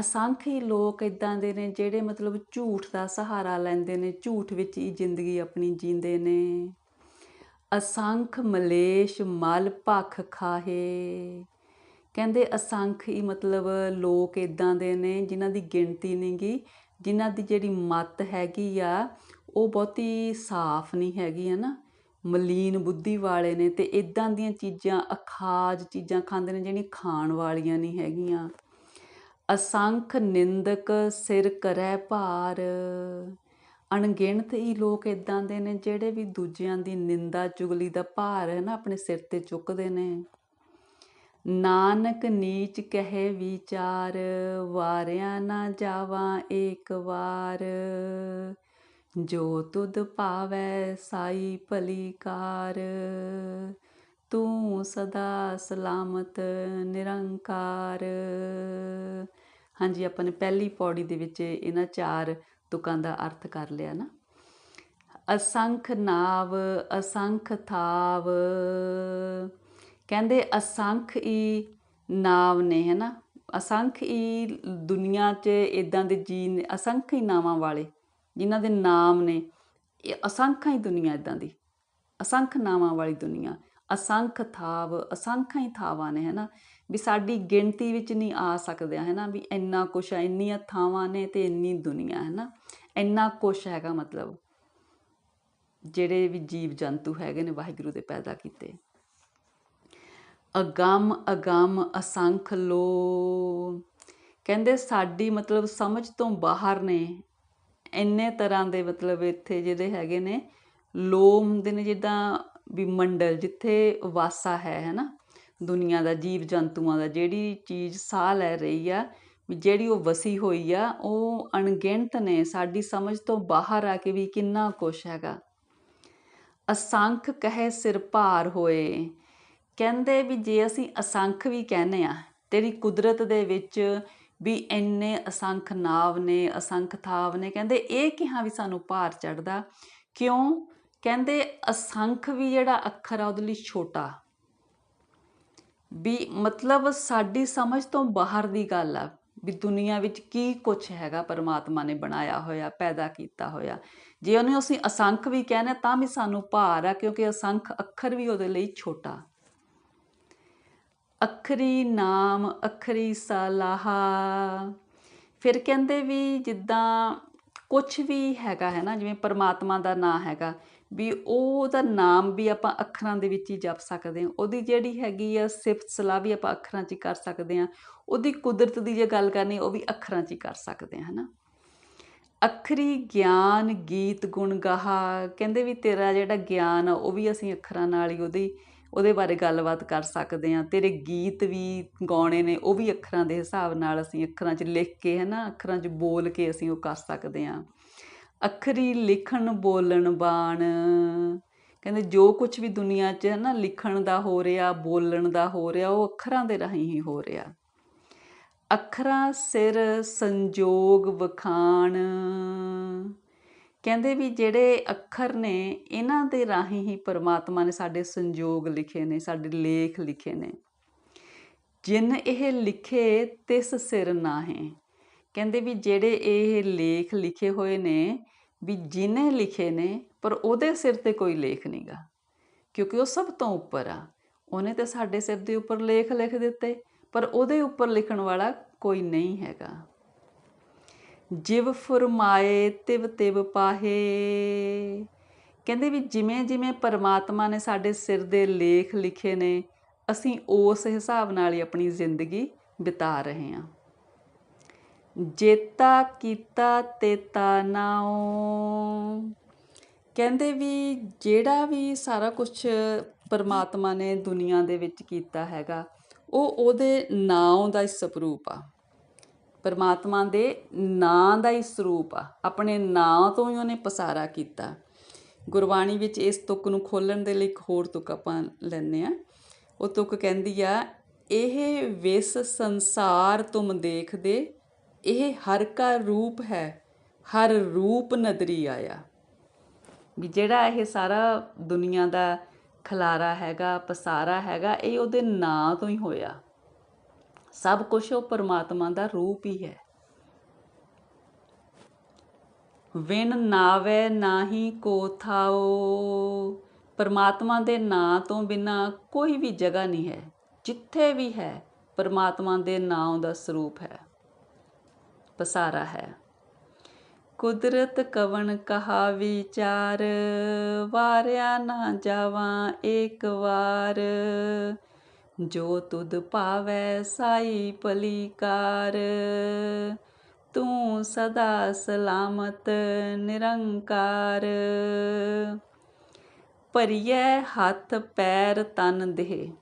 ਅਸੰਖ ਹੀ ਲੋਕ ਇਦਾਂ ਦੇ ਨੇ ਜਿਹੜੇ ਮਤਲਬ ਝੂਠ ਦਾ ਸਹਾਰਾ ਲੈਂਦੇ ਨੇ, ਝੂਠ ਵਿੱਚ ਹੀ ਜ਼ਿੰਦਗੀ ਆਪਣੀ ਜੀਂਦੇ ਨੇ। ਅਸੰਖ ਮਲੇਸ਼ ਮਲ ਭਖ ਖਾਹੇ। ਕਹਿੰਦੇ ਅਸੰਖ ਹੀ ਮਤਲਬ ਲੋਕ ਇਦਾਂ ਦੇ ਨੇ ਜਿਨ੍ਹਾਂ ਦੀ ਗਿਣਤੀ ਨਹੀਂਗੀ ਜਿਨ੍ਹਾਂ ਦੀ ਜਿਹੜੀ ਮੱਤ ਹੈਗੀ ਆ, ਉਹ ਬਹੁਤੀ ਸਾਫ਼ ਨਹੀਂ ਹੈਗੀ, ਹੈ ਨਾ? ਮਲੀਨ ਬੁੱਧੀ ਵਾਲੇ ਨੇ ਤੇ ਇੱਦਾਂ ਦੀਆਂ ਚੀਜ਼ਾਂ, ਅਖਾਜ ਚੀਜ਼ਾਂ ਖਾਂਦੇ ਨੇ ਜਿਹੜੀਆਂ ਖਾਣ ਵਾਲੀਆਂ ਨਹੀਂ ਹੈਗੀਆਂ। ਅਸੰਖ ਨਿੰਦਕ ਸਿਰ ਕਰੈ ਭਾਰ। ਅਣਗਿਣਤ ਹੀ ਲੋਕ ਇਦਾਂ ਦੇ ਨੇ ਜਿਹੜੇ ਵੀ ਦੂਜਿਆਂ ਦੀ ਨਿੰਦਾ, ਚੁਗਲੀ ਦਾ ਭਾਰ ਹੈ ਨਾ ਆਪਣੇ ਸਿਰ ਤੇ ਚੁੱਕਦੇ ਨੇ। ਨਾਨਕ ਨੀਚ ਕਹੇ ਵਿਚਾਰ, ਵਾਰਿਆ ਨਾ ਜਾਵਾਂ ਏਕ ਵਾਰ। ਜੋ ਤੁਧ ਪਾਵੈ ਸਾਈ ਭਲੀ ਕਾਰ ਤੂੰ ਸਦਾ ਸਲਾਮਤ ਨਿਰੰਕਾਰ। ਹਾਂਜੀ, ਆਪਾਂ ਨੇ ਪਹਿਲੀ ਪੌੜੀ ਦੇ ਵਿੱਚ ਇਹਨਾਂ ਚਾਰ ਤੁਕਾਂ ਦਾ ਅਰਥ ਕਰ ਲਿਆ ਨਾ। ਅਸੰਖ ਨਾਵ, ਅਸੰਖ ਥਾਵ। ਕਹਿੰਦੇ ਅਸੰਖ ਈ ਨਾਵ ਨੇ, ਹੈ ਨਾ? ਅਸੰਖ ਈ ਦੁਨੀਆ 'ਚ ਇਦਾਂ ਦੇ ਜੀ ਅਸੰਖ ਹੀ ਨਾਵਾਂ ਵਾਲੇ। ਜਿਨ੍ਹਾਂ ਦੇ ਨਾਮ ਨੇ, ਇਹ ਅਸੰਖਾਂ ਹੀ ਦੁਨੀਆ ਇਦਾਂ ਦੀ। ਅਸੰਖ ਨਾਵਾਂ ਵਾਲੀ ਦੁਨੀਆ, ਅਸੰਖ ਥਾਵ, ਅਸੰਖਾਂ ਹੀ ਥਾਵਾਂ ਨੇ ਹੈ ਵੀ ਸਾਡੀ ਗਿਣਤੀ ਵਿੱਚ ਨਹੀਂ ਆ ਸਕਦੇ ਹੈ ਵੀ ਇੰਨਾ ਕੁਛ ਹੈ ਇੰਨੀਆਂ ਥਾਵਾਂ ਨੇ ਤੇ ਇੰਨੀ ਦੁਨੀਆ ਹੈ ਇੰਨਾ ਕੁਛ ਹੈਗਾ ਮਤਲਬ, ਜਿਹੜੇ ਵੀ ਜੀਵ ਜੰਤੂ ਹੈਗੇ ਨੇ ਵਾਹਿਗੁਰੂ ਦੇ ਪੈਦਾ ਕੀਤੇ। ਅਗੰਮ ਅਗੰਮ, ਅਸੰਖ ਲੋ ਕਹਿੰਦੇ ਸਾਡੀ ਮਤਲਬ ਸਮਝ ਤੋਂ ਬਾਹਰ ਨੇ ਇੰਨੇ ਤਰ੍ਹਾਂ ਦੇ ਮਤਲਬ ਇੱਥੇ ਜਿਹੜੇ ਹੈਗੇ ਨੇ ਲੋ ਹੁੰਦੇ ਨੇ ਜਿੱਦਾਂ ਵੀ ਮੰਡਲ, ਜਿੱਥੇ ਵਾਸਾ ਹੈ, ਹੈਨਾ? ਦੁਨੀਆ ਦਾ ਜੀਵ ਜੰਤੂਆਂ ਦਾ, ਜਿਹੜੀ ਚੀਜ਼ ਸਾਹ ਲੈ ਰਹੀ ਆ, ਵੀ ਜਿਹੜੀ ਉਹ ਵਸੀ ਹੋਈ ਆ, ਉਹ ਅਣਗਿਣਤ ਨੇ। ਸਾਡੀ ਸਮਝ ਤੋਂ ਬਾਹਰ ਆ ਕੇ ਵੀ ਕਿੰਨਾ ਕੁਛ ਹੈਗਾ। ਅਸੰਖ ਕਹੇ ਸਿਰ ਭਾਰ ਹੋਏ। ਕਹਿੰਦੇ ਵੀ ਜੇ ਅਸੀਂ ਅਸੰਖ ਵੀ ਕਹਿੰਦੇ ਆ, ਤੇਰੀ ਕੁਦਰਤ ਦੇ ਵਿੱਚ ਵੀ ਇੰਨੇ ਅਸੰਖ ਨਾਵ ਨੇ, ਅਸੰਖ ਥਾਵ ਨੇ, ਕਹਿੰਦੇ ਇਹ ਕਿਹਾ ਵੀ ਸਾਨੂੰ ਭਾਰ ਚੜਦਾ ਕਿਉਂ? ਕਹਿੰਦੇ ਅਸੰਖ ਵੀ ਜਿਹੜਾ ਅੱਖਰ ਆ ਉਹਦੇ ਲਈ ਛੋਟਾ। ਵੀ ਮਤਲਬ ਸਾਡੀ ਸਮਝ ਤੋਂ ਬਾਹਰ ਦੀ ਗੱਲ ਆ, ਵੀ ਦੁਨੀਆ ਵਿੱਚ ਕੀ ਕੁਝ ਹੈਗਾ ਪਰਮਾਤਮਾ ਨੇ ਬਣਾਇਆ ਹੋਇਆ, ਪੈਦਾ ਕੀਤਾ ਹੋਇਆ। ਜੇ ਉਹਨੂੰ ਅਸੀਂ ਅਸੰਖ ਵੀ ਕਹਿੰਦੇ ਤਾਂ ਵੀ ਸਾਨੂੰ ਭਾਰ ਆ, ਕਿਉਂਕਿ ਅਸੰਖ ਅੱਖਰ ਵੀ ਉਹਦੇ ਲਈ ਛੋਟਾ। ਅਖਰੀ ਨਾਮ, ਅਖਰੀ ਸਲਾਹਾ। ਫਿਰ ਕਹਿੰਦੇ ਵੀ ਜਿੱਦਾਂ ਕੁਝ ਵੀ ਹੈਗਾ ਹੈ ਨਾ, ਜਿਵੇਂ ਪਰਮਾਤਮਾ ਦਾ ਨਾਮ ਹੈਗਾ, ਵੀ ਉਹਦਾ ਨਾਮ ਵੀ ਆਪਾਂ ਅੱਖਰਾਂ ਦੇ ਵਿੱਚ ਹੀ ਜਪ ਸਕਦੇ ਹਾਂ। ਉਹਦੀ ਜਿਹੜੀ ਹੈਗੀ ਆ ਸਿਫਤ ਸਲਾਹ ਵੀ ਆਪਾਂ ਅੱਖਰਾਂ 'ਚ ਹੀ ਕਰ ਸਕਦੇ ਹਾਂ। ਉਹਦੀ ਕੁਦਰਤ ਦੀ ਜੇ ਗੱਲ ਕਰਨੀ, ਉਹ ਵੀ ਅੱਖਰਾਂ 'ਚ ਹੀ ਕਰ ਸਕਦੇ ਹਾਂ, ਹਨਾ। ਅਖਰੀ ਗਿਆਨ ਗੀਤ ਗੁਣ ਗਾਹਾ। ਕਹਿੰਦੇ ਵੀ ਤੇਰਾ ਜਿਹੜਾ ਗਿਆਨ ਆ, ਉਹ ਵੀ ਅਸੀਂ ਅੱਖਰਾਂ ਨਾਲ ਹੀ ਉਹਦੀ ਉਹਦੇ ਬਾਰੇ ਗੱਲਬਾਤ ਕਰ ਸਕਦੇ ਹਾਂ। ਤੇਰੇ ਗੀਤ ਵੀ ਗਾਉਣੇ ਨੇ, ਉਹ ਵੀ ਅੱਖਰਾਂ ਦੇ ਹਿਸਾਬ ਨਾਲ ਅਸੀਂ ਅੱਖਰਾਂ 'ਚ ਲਿਖ ਕੇ ਹੈ ਨਾ ਅੱਖਰਾਂ 'ਚ ਬੋਲ ਕੇ ਅਸੀਂ ਉਹ ਕਰ ਸਕਦੇ ਹਾਂ। ਅੱਖਰੀ ਲਿਖਣ ਬੋਲਣ ਬਾਣ, ਕਹਿੰਦੇ ਜੋ ਕੁਝ ਵੀ ਦੁਨੀਆ 'ਚ ਹੈ ਨਾ ਲਿਖਣ ਦਾ ਹੋ ਰਿਹਾ, ਬੋਲਣ ਦਾ ਹੋ ਰਿਹਾ, ਉਹ ਅੱਖਰਾਂ ਦੇ ਰਾਹੀਂ ਹੀ ਹੋ ਰਿਹਾ। ਅੱਖਰਾਂ ਸਿਰ ਸੰਜੋਗ ਵਖਾਣ ਕਹਿੰਦੇ ਵੀ ਜਿਹੜੇ ਅੱਖਰ ਨੇ, ਇਹਨਾਂ ਦੇ ਰਾਹੀਂ ਹੀ ਪਰਮਾਤਮਾ ਨੇ ਸਾਡੇ ਸੰਜੋਗ ਲਿਖੇ ਨੇ, ਸਾਡੇ ਲੇਖ ਲਿਖੇ ਨੇ। ਜਿਨ ਇਹ ਲਿਖੇ, ਤਿਸ ਸਿਰ ਨਾਹੇ। ਕਹਿੰਦੇ ਵੀ ਜਿਹੜੇ ਇਹ ਲੇਖ ਲਿਖੇ ਹੋਏ ਨੇ, ਵੀ ਜਿਨੇ ਲਿਖੇ ਨੇ, ਪਰ ਉਹਦੇ ਸਿਰ ਤੇ ਕੋਈ ਲੇਖ ਨਹੀਂਗਾ ਕਿਉਂਕਿ ਉਹ ਸਭ ਤੋਂ ਉੱਪਰ ਆ। ਉਹਨੇ ਤੇ ਸਾਡੇ ਸਿਰ ਦੇ ਉੱਪਰ ਲੇਖ ਲਿਖ ਦਿੱਤੇ, ਪਰ ਉਹਦੇ ਉੱਪਰ ਲਿਖਣ ਵਾਲਾ ਕੋਈ ਨਹੀਂ ਹੈਗਾ। ਜਿਵ ਫਰਮਾਏ ਤਿਵ ਤਿਵ ਪਾਹੇ। ਕਹਿੰਦੇ ਵੀ ਜਿਵੇਂ ਜਿਵੇਂ ਪਰਮਾਤਮਾ ਨੇ ਸਾਡੇ ਸਿਰ ਦੇ ਲੇਖ ਲਿਖੇ ਨੇ, ਅਸੀਂ ਉਸ ਹਿਸਾਬ ਨਾਲ ਹੀ ਆਪਣੀ ਜ਼ਿੰਦਗੀ ਬਿਤਾ ਰਹੇ ਹਾਂ। ਜੇਤਾ ਕੀਤਾ ਤੇਤਾ ਨਾਉ। ਕਹਿੰਦੇ ਵੀ ਜਿਹੜਾ ਵੀ ਸਾਰਾ ਕੁਝ ਪਰਮਾਤਮਾ ਨੇ ਦੁਨੀਆ ਦੇ ਵਿੱਚ ਕੀਤਾ ਹੈਗਾ, ਉਹ ਉਹਦੇ ਨਾਮ ਦਾ ਹੀ ਸਰੂਪ ਆ। ਪਰਮਾਤਮਾ ਦੇ ਨਾਂ ਦਾ ਹੀ ਸਰੂਪ ਆ। ਆਪਣੇ ਨਾਂ ਤੋਂ ਹੀ ਉਹਨੇ ਪਸਾਰਾ ਕੀਤਾ। ਗੁਰਬਾਣੀ ਵਿੱਚ ਇਸ ਤੁਕ ਨੂੰ ਖੋਲਣ ਦੇ ਲਈ ਇੱਕ ਹੋਰ ਤੁਕ ਆਪਾਂ ਲੈਨੇ ਆ ਉਹ ਤੁਕ ਕਹਿੰਦੀ ਆ, ਇਹ ਵਿਸ ਸੰਸਾਰ ਤੁਮ ਦੇਖਦੇ, ਇਹ ਹਰ ਕਾ ਰੂਪ ਹੈ, ਹਰ ਰੂਪ ਨਦਰੀ ਆਇਆ। ਵੀ ਜਿਹੜਾ ਇਹ ਸਾਰਾ ਦੁਨੀਆ ਦਾ ਖਲਾਰਾ ਹੈਗਾ, ਪਸਾਰਾ ਹੈਗਾ, ਇਹ ਉਹਦੇ ਨਾਂ ਤੋਂ ਹੀ ਹੋਇਆ। ਸਭ ਕੁਝ ਉਹ ਪਰਮਾਤਮਾ ਦਾ ਰੂਪ ਹੀ ਹੈ। ਵਿਨ ਨਾਵੇ ਨਾਹੀ ਕੋ ਥਾਓ ਪਰਮਾਤਮਾ ਦੇ ਨਾਂ ਤੋਂ ਬਿਨਾ ਕੋਈ ਵੀ ਜਗ੍ਹਾ ਨਹੀਂ ਹੈ। ਜਿੱਥੇ ਵੀ ਹੈ, ਪਰਮਾਤਮਾ ਦੇ ਨਾਮ ਦਾ ਸਰੂਪ ਹੈ। ਪਸਾਰਾ ਹੈ। ਕੁਦਰਤ ਕਵਣ ਕਹਾ ਵਿਚਾਰ। ਵਾਰਿਆ ਨਾ ਜਾਵਾਂ ਏਕ ਵਾਰ। ਜੋ ਤੁਧ ਭਾਵੈ ਸਾਈ ਭਲੀਕਾਰ ਤੂੰ ਸਦਾ ਸਲਾਮਤ ਨਿਰੰਕਾਰ। ਭਰੀਐ ਹੱਥ ਪੈਰ ਤਨ ਦੇਹ।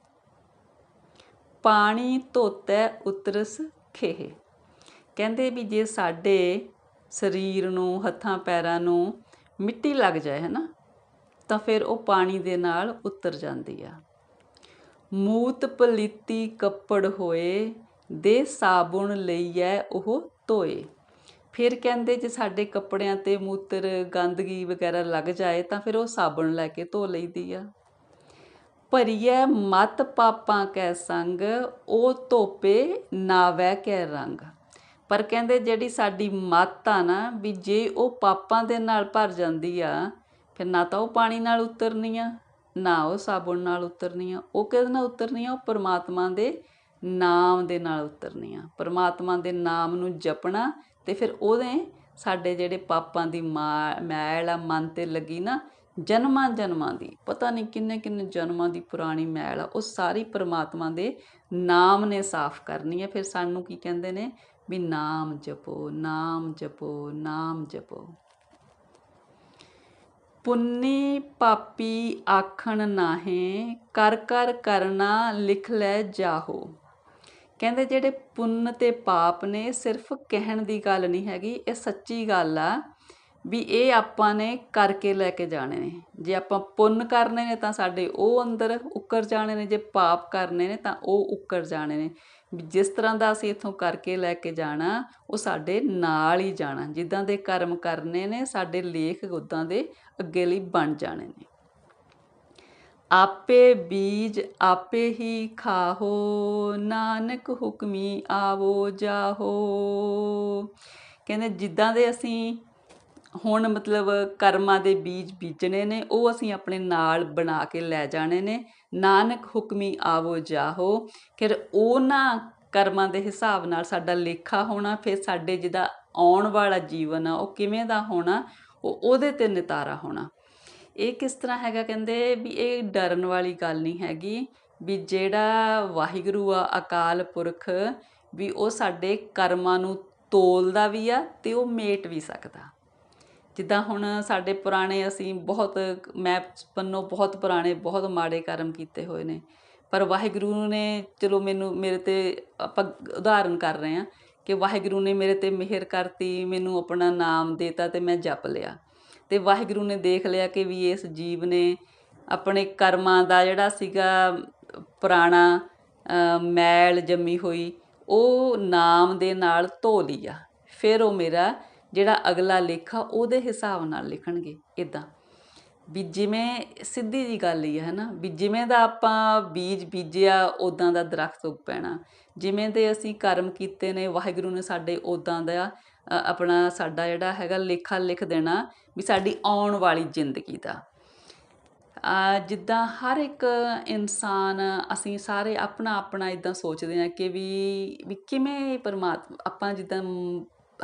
ਪਾਣੀ ਧੋਤੈ ਉਤਰਸ ਖੇਹ। ਕਹਿੰਦੇ ਵੀ ਜੇ ਸਾਡੇ ਸਰੀਰ ਨੂੰ, ਹੱਥਾਂ ਪੈਰਾਂ ਨੂੰ ਮਿੱਟੀ ਲੱਗ ਜਾਏ ਹੈ ਨਾ ਤਾਂ ਫਿਰ ਉਹ ਪਾਣੀ ਦੇ ਨਾਲ ਉਤਰ ਜਾਂਦੀ ਆ। ਮੂਤ ਪਲੀਤੀ ਕੱਪੜ ਹੋਏ, ਦੇ ਸਾਬੁਣ ਲਈਐ ਉਹ ਧੋਏ। ਫਿਰ ਕਹਿੰਦੇ ਜੇ ਸਾਡੇ ਕੱਪੜਿਆਂ ਤੇ ਮੂਤਰ ਗੰਦਗੀ ਵਗੈਰਾ ਲੱਗ ਜਾਏ ਤਾਂ ਫਿਰ ਉਹ ਸਾਬਣ ਲੈ ਕੇ ਧੋ ਲਈਦੀ ਆ। ਭਰੀਐ ਮਤ ਪਾਪਾਂ ਕੈ ਸੰਗ, ਉਹ ਧੋਪੇ ਨਾਵੈ ਕੈ ਰੰਗ। ਪਰ ਕਹਿੰਦੇ ਜਿਹੜੀ ਸਾਡੀ ਮਤ ਆ ਨਾ, ਵੀ ਜੇ ਉਹ ਪਾਪਾਂ ਦੇ ਨਾਲ ਭਰ ਜਾਂਦੀ ਆ, ਫਿਰ ਨਾ ਤਾਂ ਉਹ ਪਾਣੀ ਨਾਲ ਉਤਰਨੀ ਆ। ਨਾ ਉਹ ਸਾਬਣ ਨਾਲ ਉਤਰਨੀ ਆ ਉਹ ਕਿਹਦੇ ਨਾਲ ਉਤਰਨੀ ਆ ਉਹ ਪਰਮਾਤਮਾ ਦੇ ਨਾਮ ਦੇ ਨਾਲ ਉਤਰਨੀ ਆ ਪਰਮਾਤਮਾ ਦੇ ਨਾਮ ਨੂੰ ਜਪਣਾ ਤੇ ਫਿਰ ਉਹਦੇ ਸਾਡੇ ਜਿਹੜੇ ਪਾਪਾਂ ਦੀ ਮਾ- ਮੈਲ ਆ, ਮਨ ਤੇ ਲੱਗੀ ਨਾ, ਜਨਮਾਂ ਜਨਮਾਂ ਦੀ, ਪਤਾ ਨਹੀਂ ਕਿੰਨੇ ਕਿੰਨੇ ਜਨਮਾਂ ਦੀ ਪੁਰਾਣੀ ਮੈਲ ਆ, ਉਹ ਸਾਰੀ ਪਰਮਾਤਮਾ ਦੇ ਨਾਮ ਨੇ ਸਾਫ਼ ਕਰਨੀ ਹੈ ਫਿਰ ਸਾਨੂੰ ਕੀ ਕਹਿੰਦੇ ਨੇ? ਵੀ ਨਾਮ ਜਪੋ ਨਾਮ ਜਪੋ ਨਾਮ ਜਪੋ। ਪੁੰਨੀ ਪਾਪੀ ਆਖਣ ਨਾਹੇ, ਕਰ ਕਰ ਕਰਨਾ ਲਿਖ ਲੈ ਜਾਹੋ। ਕਹਿੰਦੇ ਜਿਹੜੇ ਪੁੰਨ ਤੇ ਪਾਪ ਨੇ, ਸਿਰਫ ਕਹਿਣ ਦੀ ਗੱਲ ਨਹੀਂ ਹੈਗੀ, ਇਹ ਸੱਚੀ ਗੱਲ ਆ ਵੀ ਇਹ ਆਪਾਂ ਨੇ ਕਰਕੇ ਲੈ ਕੇ ਜਾਣੇ ਨੇ। ਜੇ ਆਪਾਂ ਪੁੰਨ ਕਰਨੇ ਨੇ ਤਾਂ ਸਾਡੇ ਉਹ ਅੰਦਰ ਉੱਕਰ ਜਾਣੇ ਨੇ, ਜੇ ਪਾਪ ਕਰਨੇ ਨੇ ਤਾਂ ਉਹ ਉੱਕਰ ਜਾਣੇ ਨੇ। ਵੀ ਜਿਸ ਤਰ੍ਹਾਂ ਦਾ ਅਸੀਂ ਇੱਥੋਂ ਕਰਕੇ ਲੈ ਕੇ ਜਾਣਾ, ਉਹ ਸਾਡੇ ਨਾਲ ਹੀ ਜਾਣਾ। ਜਿੱਦਾਂ ਦੇ ਕਰਮ ਕਰਨੇ ਨੇ, ਸਾਡੇ ਲੇਖ ਉਦਾਂ ਦੇ ਅੱਗੇ ਲਈ ਬਣ ਜਾਣੇ ਨੇ। ਆਪੇ ਬੀਜ ਆਪੇ ਹੀ ਖਾਹੋ, ਨਾਨਕ ਹੁਕਮੀ ਆਵੋ ਜਾਹੋ। ਕਹਿੰਦੇ ਜਿੱਦਾਂ ਦੇ ਅਸੀਂ ਹੁਣ ਮਤਲਬ ਕਰਮਾਂ ਦੇ ਬੀਜ ਬੀਜਣੇ ਨੇ, ਉਹ ਅਸੀਂ ਆਪਣੇ ਨਾਲ ਬਣਾ ਕੇ ਲੈ ਜਾਣੇ ਨੇ। ਨਾਨਕ ਹੁਕਮੀ ਆਵੋ ਜਾਹੋ। ਫਿਰ ਉਹਨਾਂ ਕਰਮਾਂ ਦੇ ਹਿਸਾਬ ਨਾਲ ਸਾਡਾ ਲੇਖਾ ਹੋਣਾ, ਫਿਰ ਸਾਡੇ ਜਿਹਦਾ ਆਉਣ ਵਾਲਾ ਜੀਵਨ ਆ, ਉਹ ਕਿਵੇਂ ਦਾ ਹੋਣਾ ਉਹ ਉਹਦੇ ਤੇ ਨਿਤਾਰਾ ਹੋਣਾ। ਇਹ ਕਿਸ ਤਰ੍ਹਾਂ ਹੈਗਾ ਕਹਿੰਦੇ ਵੀ ਇਹ ਡਰਨ ਵਾਲੀ ਗੱਲ ਨਹੀਂ ਹੈਗੀ ਵੀ ਜਿਹੜਾ ਵਾਹਿਗੁਰੂ ਆ, ਅਕਾਲ ਪੁਰਖ ਵੀ ਉਹ ਸਾਡੇ ਕਰਮਾਂ ਨੂੰ ਤੋਲਦਾ ਵੀ ਆ ਤੇ ਉਹ ਮੇਟ ਵੀ ਸਕਦਾ। ਜਿੱਦਾਂ ਹੁਣ ਸਾਡੇ ਪੁਰਾਣੇ ਅਸੀਂ ਬਹੁਤ ਮੈਂ ਪੰਨੋ ਬਹੁਤ ਪੁਰਾਣੇ ਬਹੁਤ ਮਾੜੇ ਕਰਮ ਕੀਤੇ ਹੋਏ ਨੇ। ਪਰ ਵਾਹਿਗੁਰੂ ਨੇ ਚਲੋ ਮੈਨੂੰ ਮੇਰੇ ਤੇ ਆਪਾਂ ਉਦਾਹਰਨ ਕਰ ਰਹੇ ਹਾਂ ਕਿ ਵਾਹਿਗੁਰੂ ਨੇ ਮੇਰੇ ਤੇ ਮਿਹਰ ਕਰਤੀ, ਮੈਨੂੰ ਆਪਣਾ ਨਾਮ ਦੇਤਾ ਤੇ ਮੈਂ ਜਪ ਲਿਆ। ਤੇ ਵਾਹਿਗੁਰੂ ਨੇ ਦੇਖ ਲਿਆ ਕਿ ਵੀ ਇਸ ਜੀਵ ਨੇ ਆਪਣੇ ਕਰਮਾਂ ਦਾ ਜਿਹੜਾ ਸੀਗਾ, ਪੁਰਾਣਾ ਮੈਲ ਜੰਮੀ ਹੋਈ, ਉਹ ਨਾਮ ਦੇ ਨਾਲ ਧੋ ਲਿਆ। ਫਿਰ ਉਹ ਮੇਰਾ ਜਿਹੜਾ ਅਗਲਾ ਲੇਖਾ, ਉਹਦੇ ਹਿਸਾਬ ਨਾਲ ਲਿਖਣਗੇ ਇਦਾਂ ਵੀ ਜਿਵੇਂ ਸਿੱਧੀ ਜੀ ਗੱਲ ਹੀ ਹੈ ਨਾ ਵੀ ਜਿਵੇਂ ਦਾ ਆਪਾਂ ਬੀਜ ਬੀਜਿਆ ਉਦਾਂ ਦਾ ਦਰਖਤ ਉੱਗ ਪੈਣਾ। ਜਿਵੇਂ ਦੇ ਅਸੀਂ ਕਰਮ ਕੀਤੇ ਨੇ, ਵਾਹਿਗੁਰੂ ਨੇ ਸਾਡੇ ਉਦਾਂ ਦਾ ਆਪਣਾ ਸਾਡਾ ਜਿਹੜਾ ਹੈਗਾ ਲੇਖਾ ਲਿਖ ਦੇਣਾ ਵੀ ਸਾਡੀ ਆਉਣ ਵਾਲੀ ਜ਼ਿੰਦਗੀ ਦਾ। ਜਿੱਦਾਂ ਹਰ ਇੱਕ ਇਨਸਾਨ ਅਸੀਂ ਸਾਰੇ ਆਪਣਾ ਆਪਣਾ ਇਦਾਂ ਸੋਚਦੇ ਹਾਂ ਕਿ ਵੀ ਵੀ ਕਿਵੇਂ ਪਰਮਾਤਮਾ, ਆਪਾਂ ਜਿੱਦਾਂ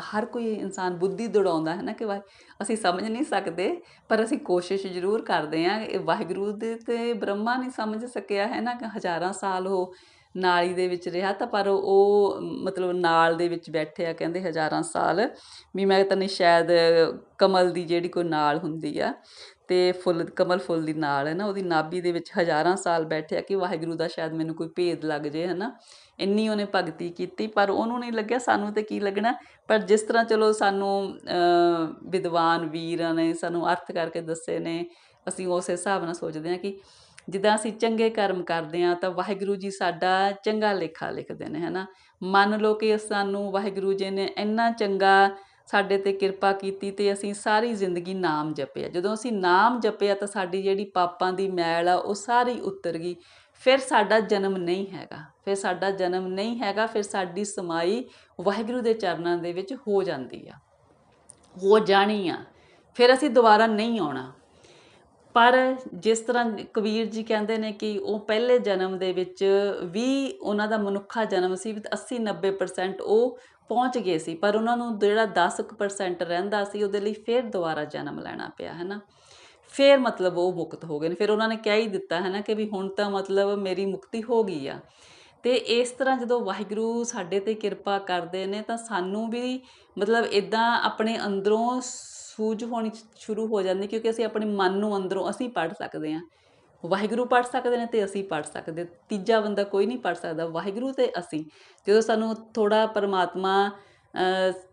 ਹਰ ਕੋਈ ਇਨਸਾਨ ਬੁੱਧੀ ਦੌੜਾਉਂਦਾ ਹੈ ਨਾ ਕਿ ਵਾਹ, ਅਸੀਂ ਸਮਝ ਨਹੀਂ ਸਕਦੇ, ਪਰ ਅਸੀਂ ਕੋਸ਼ਿਸ਼ ਜ਼ਰੂਰ ਕਰਦੇ ਹਾਂ, ਇਹ ਵਾਹਿਗੁਰੂ ਦੇ ਤੇ ਬ੍ਰਹਮਾ ਨਹੀਂ ਸਮਝ ਸਕਿਆ ਹੈ ਨਾ ਹਜ਼ਾਰਾਂ ਸਾਲ ਉਹ ਨਾਲੀ ਦੇ ਵਿੱਚ ਰਿਹਾ ਤਾਂ ਪਰ ਉਹ, ਮਤਲਬ ਨਾਲ ਦੇ ਵਿੱਚ ਬੈਠੇ ਆ, ਕਹਿੰਦੇ ਹਜ਼ਾਰਾਂ ਸਾਲ, ਵੀ ਮੈਂ ਤਾਂ ਨਹੀਂ ਸ਼ਾਇਦ ਕਮਲ ਦੀ ਜਿਹੜੀ ਕੋਈ ਨਾਲ ਹੁੰਦੀ ਆ। ਅਤੇ ਫੁੱਲ, ਕਮਲ ਫੁੱਲ ਦੀ ਨਾਲ ਹੈ ਨਾ ਉਹਦੀ ਨਾਭੀ ਦੇ ਵਿੱਚ ਹਜ਼ਾਰਾਂ ਸਾਲ ਬੈਠਿਆ ਕਿ ਵਾਹਿਗੁਰੂ ਦਾ ਸ਼ਾਇਦ ਮੈਨੂੰ ਕੋਈ ਭੇਦ ਲੱਗ ਜੇ ਹੈ ਨਾ ਇੰਨੀ ਉਹਨੇ ਭਗਤੀ ਕੀਤੀ, ਪਰ ਉਹਨੂੰ ਨਹੀਂ ਲੱਗਿਆ, ਸਾਨੂੰ ਤੇ ਕੀ ਲੱਗਣਾ। ਪਰ ਜਿਸ ਤਰ੍ਹਾਂ ਚਲੋ ਸਾਨੂੰ ਵਿਦਵਾਨ ਵੀਰਾਂ ਨੇ ਸਾਨੂੰ ਅਰਥ ਕਰਕੇ ਦੱਸੇ ਨੇ, ਅਸੀਂ ਉਸ ਹਿਸਾਬ ਨਾਲ ਸੋਚਦੇ ਹਾਂ ਕਿ ਜਿੱਦਾਂ ਅਸੀਂ ਚੰਗੇ ਕਰਮ ਕਰਦੇ ਹਾਂ, ਤਾਂ ਵਾਹਿਗੁਰੂ ਜੀ ਸਾਡਾ ਚੰਗਾ ਲੇਖਾ ਲਿਖਦੇ ਨੇ, ਹੈਨਾ। ਮੰਨ ਲਓ ਕਿ ਸਾਨੂੰ ਵਾਹਿਗੁਰੂ ਜੀ ਨੇ ਇੰਨਾ ਚੰਗਾ ਸਾਡੇ ਤੇ ਕਿਰਪਾ ਕੀਤੀ ਤੇ ਅਸੀਂ ਸਾਰੀ ਜ਼ਿੰਦਗੀ ਨਾਮ ਜਪਿਆ। ਜਦੋਂ ਅਸੀਂ ਨਾਮ ਜਪਿਆ ਤਾਂ ਸਾਡੀ ਜਿਹੜੀ ਪਾਪਾਂ ਦੀ ਮੈਲ ਆ, ਉਹ ਸਾਰੀ ਉਤਰ ਗਈ। ਫਿਰ ਸਾਡਾ ਜਨਮ ਨਹੀਂ ਹੈਗਾ। ਫਿਰ ਸਾਡਾ ਜਨਮ ਨਹੀਂ ਹੈਗਾ, ਫਿਰ ਸਾਡੀ ਸਮਾਈ ਵਾਹਿਗੁਰੂ ਦੇ ਚਰਨਾਂ ਦੇ ਵਿੱਚ ਹੋ ਜਾਂਦੀ ਆ, ਹੋ ਜਾਣੀ ਆ। ਫਿਰ ਅਸੀਂ ਦੁਬਾਰਾ ਨਹੀਂ ਆਉਣਾ। ਪਰ ਜਿਸ ਤਰ੍ਹਾਂ ਕਬੀਰ ਜੀ ਕਹਿੰਦੇ ਨੇ ਕਿ ਉਹ ਪਹਿਲੇ ਜਨਮ ਦੇ ਵਿੱਚ ਵੀ ਉਹਨਾਂ ਦਾ ਮਨੁੱਖਾ ਜਨਮ ਸੀ ਵੀ 80 90% ਉਹ ਪਹੁੰਚ ਗਏ ਸੀ, ਪਰ ਉਹਨਾਂ ਨੂੰ ਜਿਹੜਾ 10% ਰਹਿੰਦਾ ਸੀ ਉਹਦੇ ਲਈ ਫਿਰ ਦੁਬਾਰਾ ਜਨਮ ਲੈਣਾ ਪਿਆ ਹੈ ਨਾ ਫਿਰ ਮਤਲਬ ਉਹ ਮੁਕਤ ਹੋ ਗਏ ਨੇ, ਫਿਰ ਉਹਨਾਂ ਨੇ ਕਹਿ ਹੀ ਦਿੱਤਾ ਹੈ ਨਾ ਕਿ ਵੀ ਹੁਣ ਤਾਂ ਮਤਲਬ ਮੇਰੀ ਮੁਕਤੀ ਹੋ ਗਈ ਆ। ਤੇ ਇਸ ਤਰ੍ਹਾਂ ਜਦੋਂ ਵਾਹਿਗੁਰੂ ਸਾਡੇ ਤੇ ਕਿਰਪਾ ਕਰਦੇ ਨੇ ਤਾਂ ਸਾਨੂੰ ਵੀ ਮਤਲਬ ਇਦਾਂ ਆਪਣੇ ਅੰਦਰੋਂ ਸੂਝ ਹੋਣੀ ਸ਼ੁਰੂ ਹੋ ਜਾਂਦੀ ਕਿਉਂਕਿ ਅਸੀਂ ਆਪਣੇ ਮਨ ਨੂੰ ਅੰਦਰੋਂ ਅਸੀਂ ਪੜ੍ਹ ਸਕਦੇ ਹਾਂ। ਵਾਹਿਗੁਰੂ ਪੜ੍ਹ ਸਕਦੇ ਨੇ ਤੇ ਅਸੀਂ ਪੜ੍ਹ ਸਕਦੇ ਤੀਜਾ ਬੰਦਾ ਕੋਈ ਨਹੀਂ ਪੜ੍ਹ ਸਕਦਾ, ਵਾਹਿਗੁਰੂ ਤੇ ਅਸੀਂ। ਜਦੋਂ ਸਾਨੂੰ ਥੋੜਾ ਪਰਮਾਤਮਾ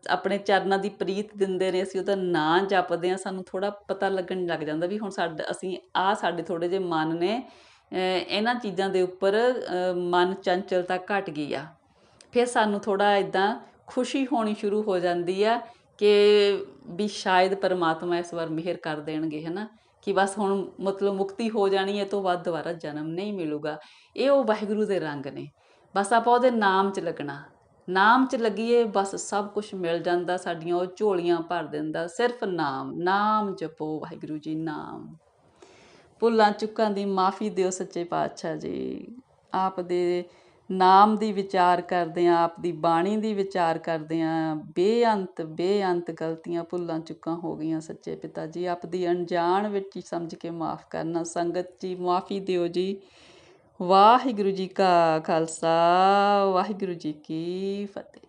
ਆਪਣੇ ਚਰਨਾਂ ਦੀ ਪ੍ਰੀਤ ਦਿੰਦੇ ਨੇ, ਅਸੀਂ ਉਹਦਾ ਨਾਂ ਜਪਦੇ ਆ ਸਾਨੂੰ ਥੋੜਾ ਪਤਾ ਲੱਗਣ ਲੱਗ ਜਾਂਦਾ ਵੀ ਹੁਣ ਸਾਡਾ, ਅਸੀਂ ਆ ਸਾਡੇ ਥੋੜੇ ਜਿਹੇ ਮਨ ਨੇ ਇਹਨਾਂ ਚੀਜ਼ਾਂ ਦੇ ਉੱਪਰ ਮਨ ਚੰਚਲਤਾ ਘਟ ਗਈ ਆ। ਫਿਰ ਸਾਨੂੰ ਥੋੜਾ ਇਦਾਂ ਖੁਸ਼ੀ ਹੋਣੀ ਸ਼ੁਰੂ ਹੋ ਜਾਂਦੀ ਆ ਕਿ ਵੀ ਸ਼ਾਇਦ ਪਰਮਾਤਮਾ ਇਸ ਵਾਰ ਮਿਹਰ ਕਰ ਦੇਣਗੇ, ਹਨਾ? ਕਿ ਬਸ ਹੁਣ ਮਤਲਬ ਮੁਕਤੀ ਹੋ ਜਾਣੀ ਹੈ ਤੋਂ ਬਾਅਦ ਦੁਬਾਰਾ ਜਨਮ ਨਹੀਂ ਮਿਲੂਗਾ। ਇਹ ਉਹ ਵਾਹਿਗੁਰੂ ਦੇ ਰੰਗ ਨੇ। ਬਸ ਆਪਾਂ ਉਹਦੇ ਨਾਮ 'ਚ ਲੱਗਣਾ। ਨਾਮ 'ਚ ਲੱਗੀਏ, ਬਸ ਸਭ ਕੁਝ ਮਿਲ ਜਾਂਦਾ, ਸਾਡੀਆਂ ਉਹ ਝੋਲੀਆਂ ਭਰ ਦਿੰਦਾ, ਸਿਰਫ ਨਾਮ। ਨਾਮ ਜਪੋ ਵਾਹਿਗੁਰੂ ਜੀ, ਨਾਮ। ਭੁੱਲਾਂ ਚੁੱਕਾਂ ਦੀ ਮਾਫੀ ਦਿਓ ਸੱਚੇ ਪਾਤਸ਼ਾਹ ਜੀ। ਆਪ ਦੇ ਨਾਮ ਦੀ ਵਿਚਾਰ ਕਰਦੇ ਆਂ, ਆਪ ਦੀ ਬਾਣੀ ਦੀ ਵਿਚਾਰ ਕਰਦੇ ਆਂ। ਬੇਅੰਤ ਬੇਅੰਤ ਗਲਤੀਆਂ ਭੁੱਲਾਂ ਚੁੱਕਾਂ ਹੋ ਗਈਆਂ ਸੱਚੇ ਪਿਤਾ ਜੀ। ਆਪ ਦੀ ਅਣਜਾਣ ਵਿੱਚ ਹੀ ਸਮਝ ਕੇ ਮਾਫ ਕਰਨਾ। ਸੰਗਤ ਜੀ, ਮਾਫੀ ਦਿਓ ਜੀ। ਵਾਹਿਗੁਰੂ ਜੀ ਕਾ ਖਾਲਸਾ, ਵਾਹਿਗੁਰੂ ਜੀ ਕੀ ਫਤਿਹ।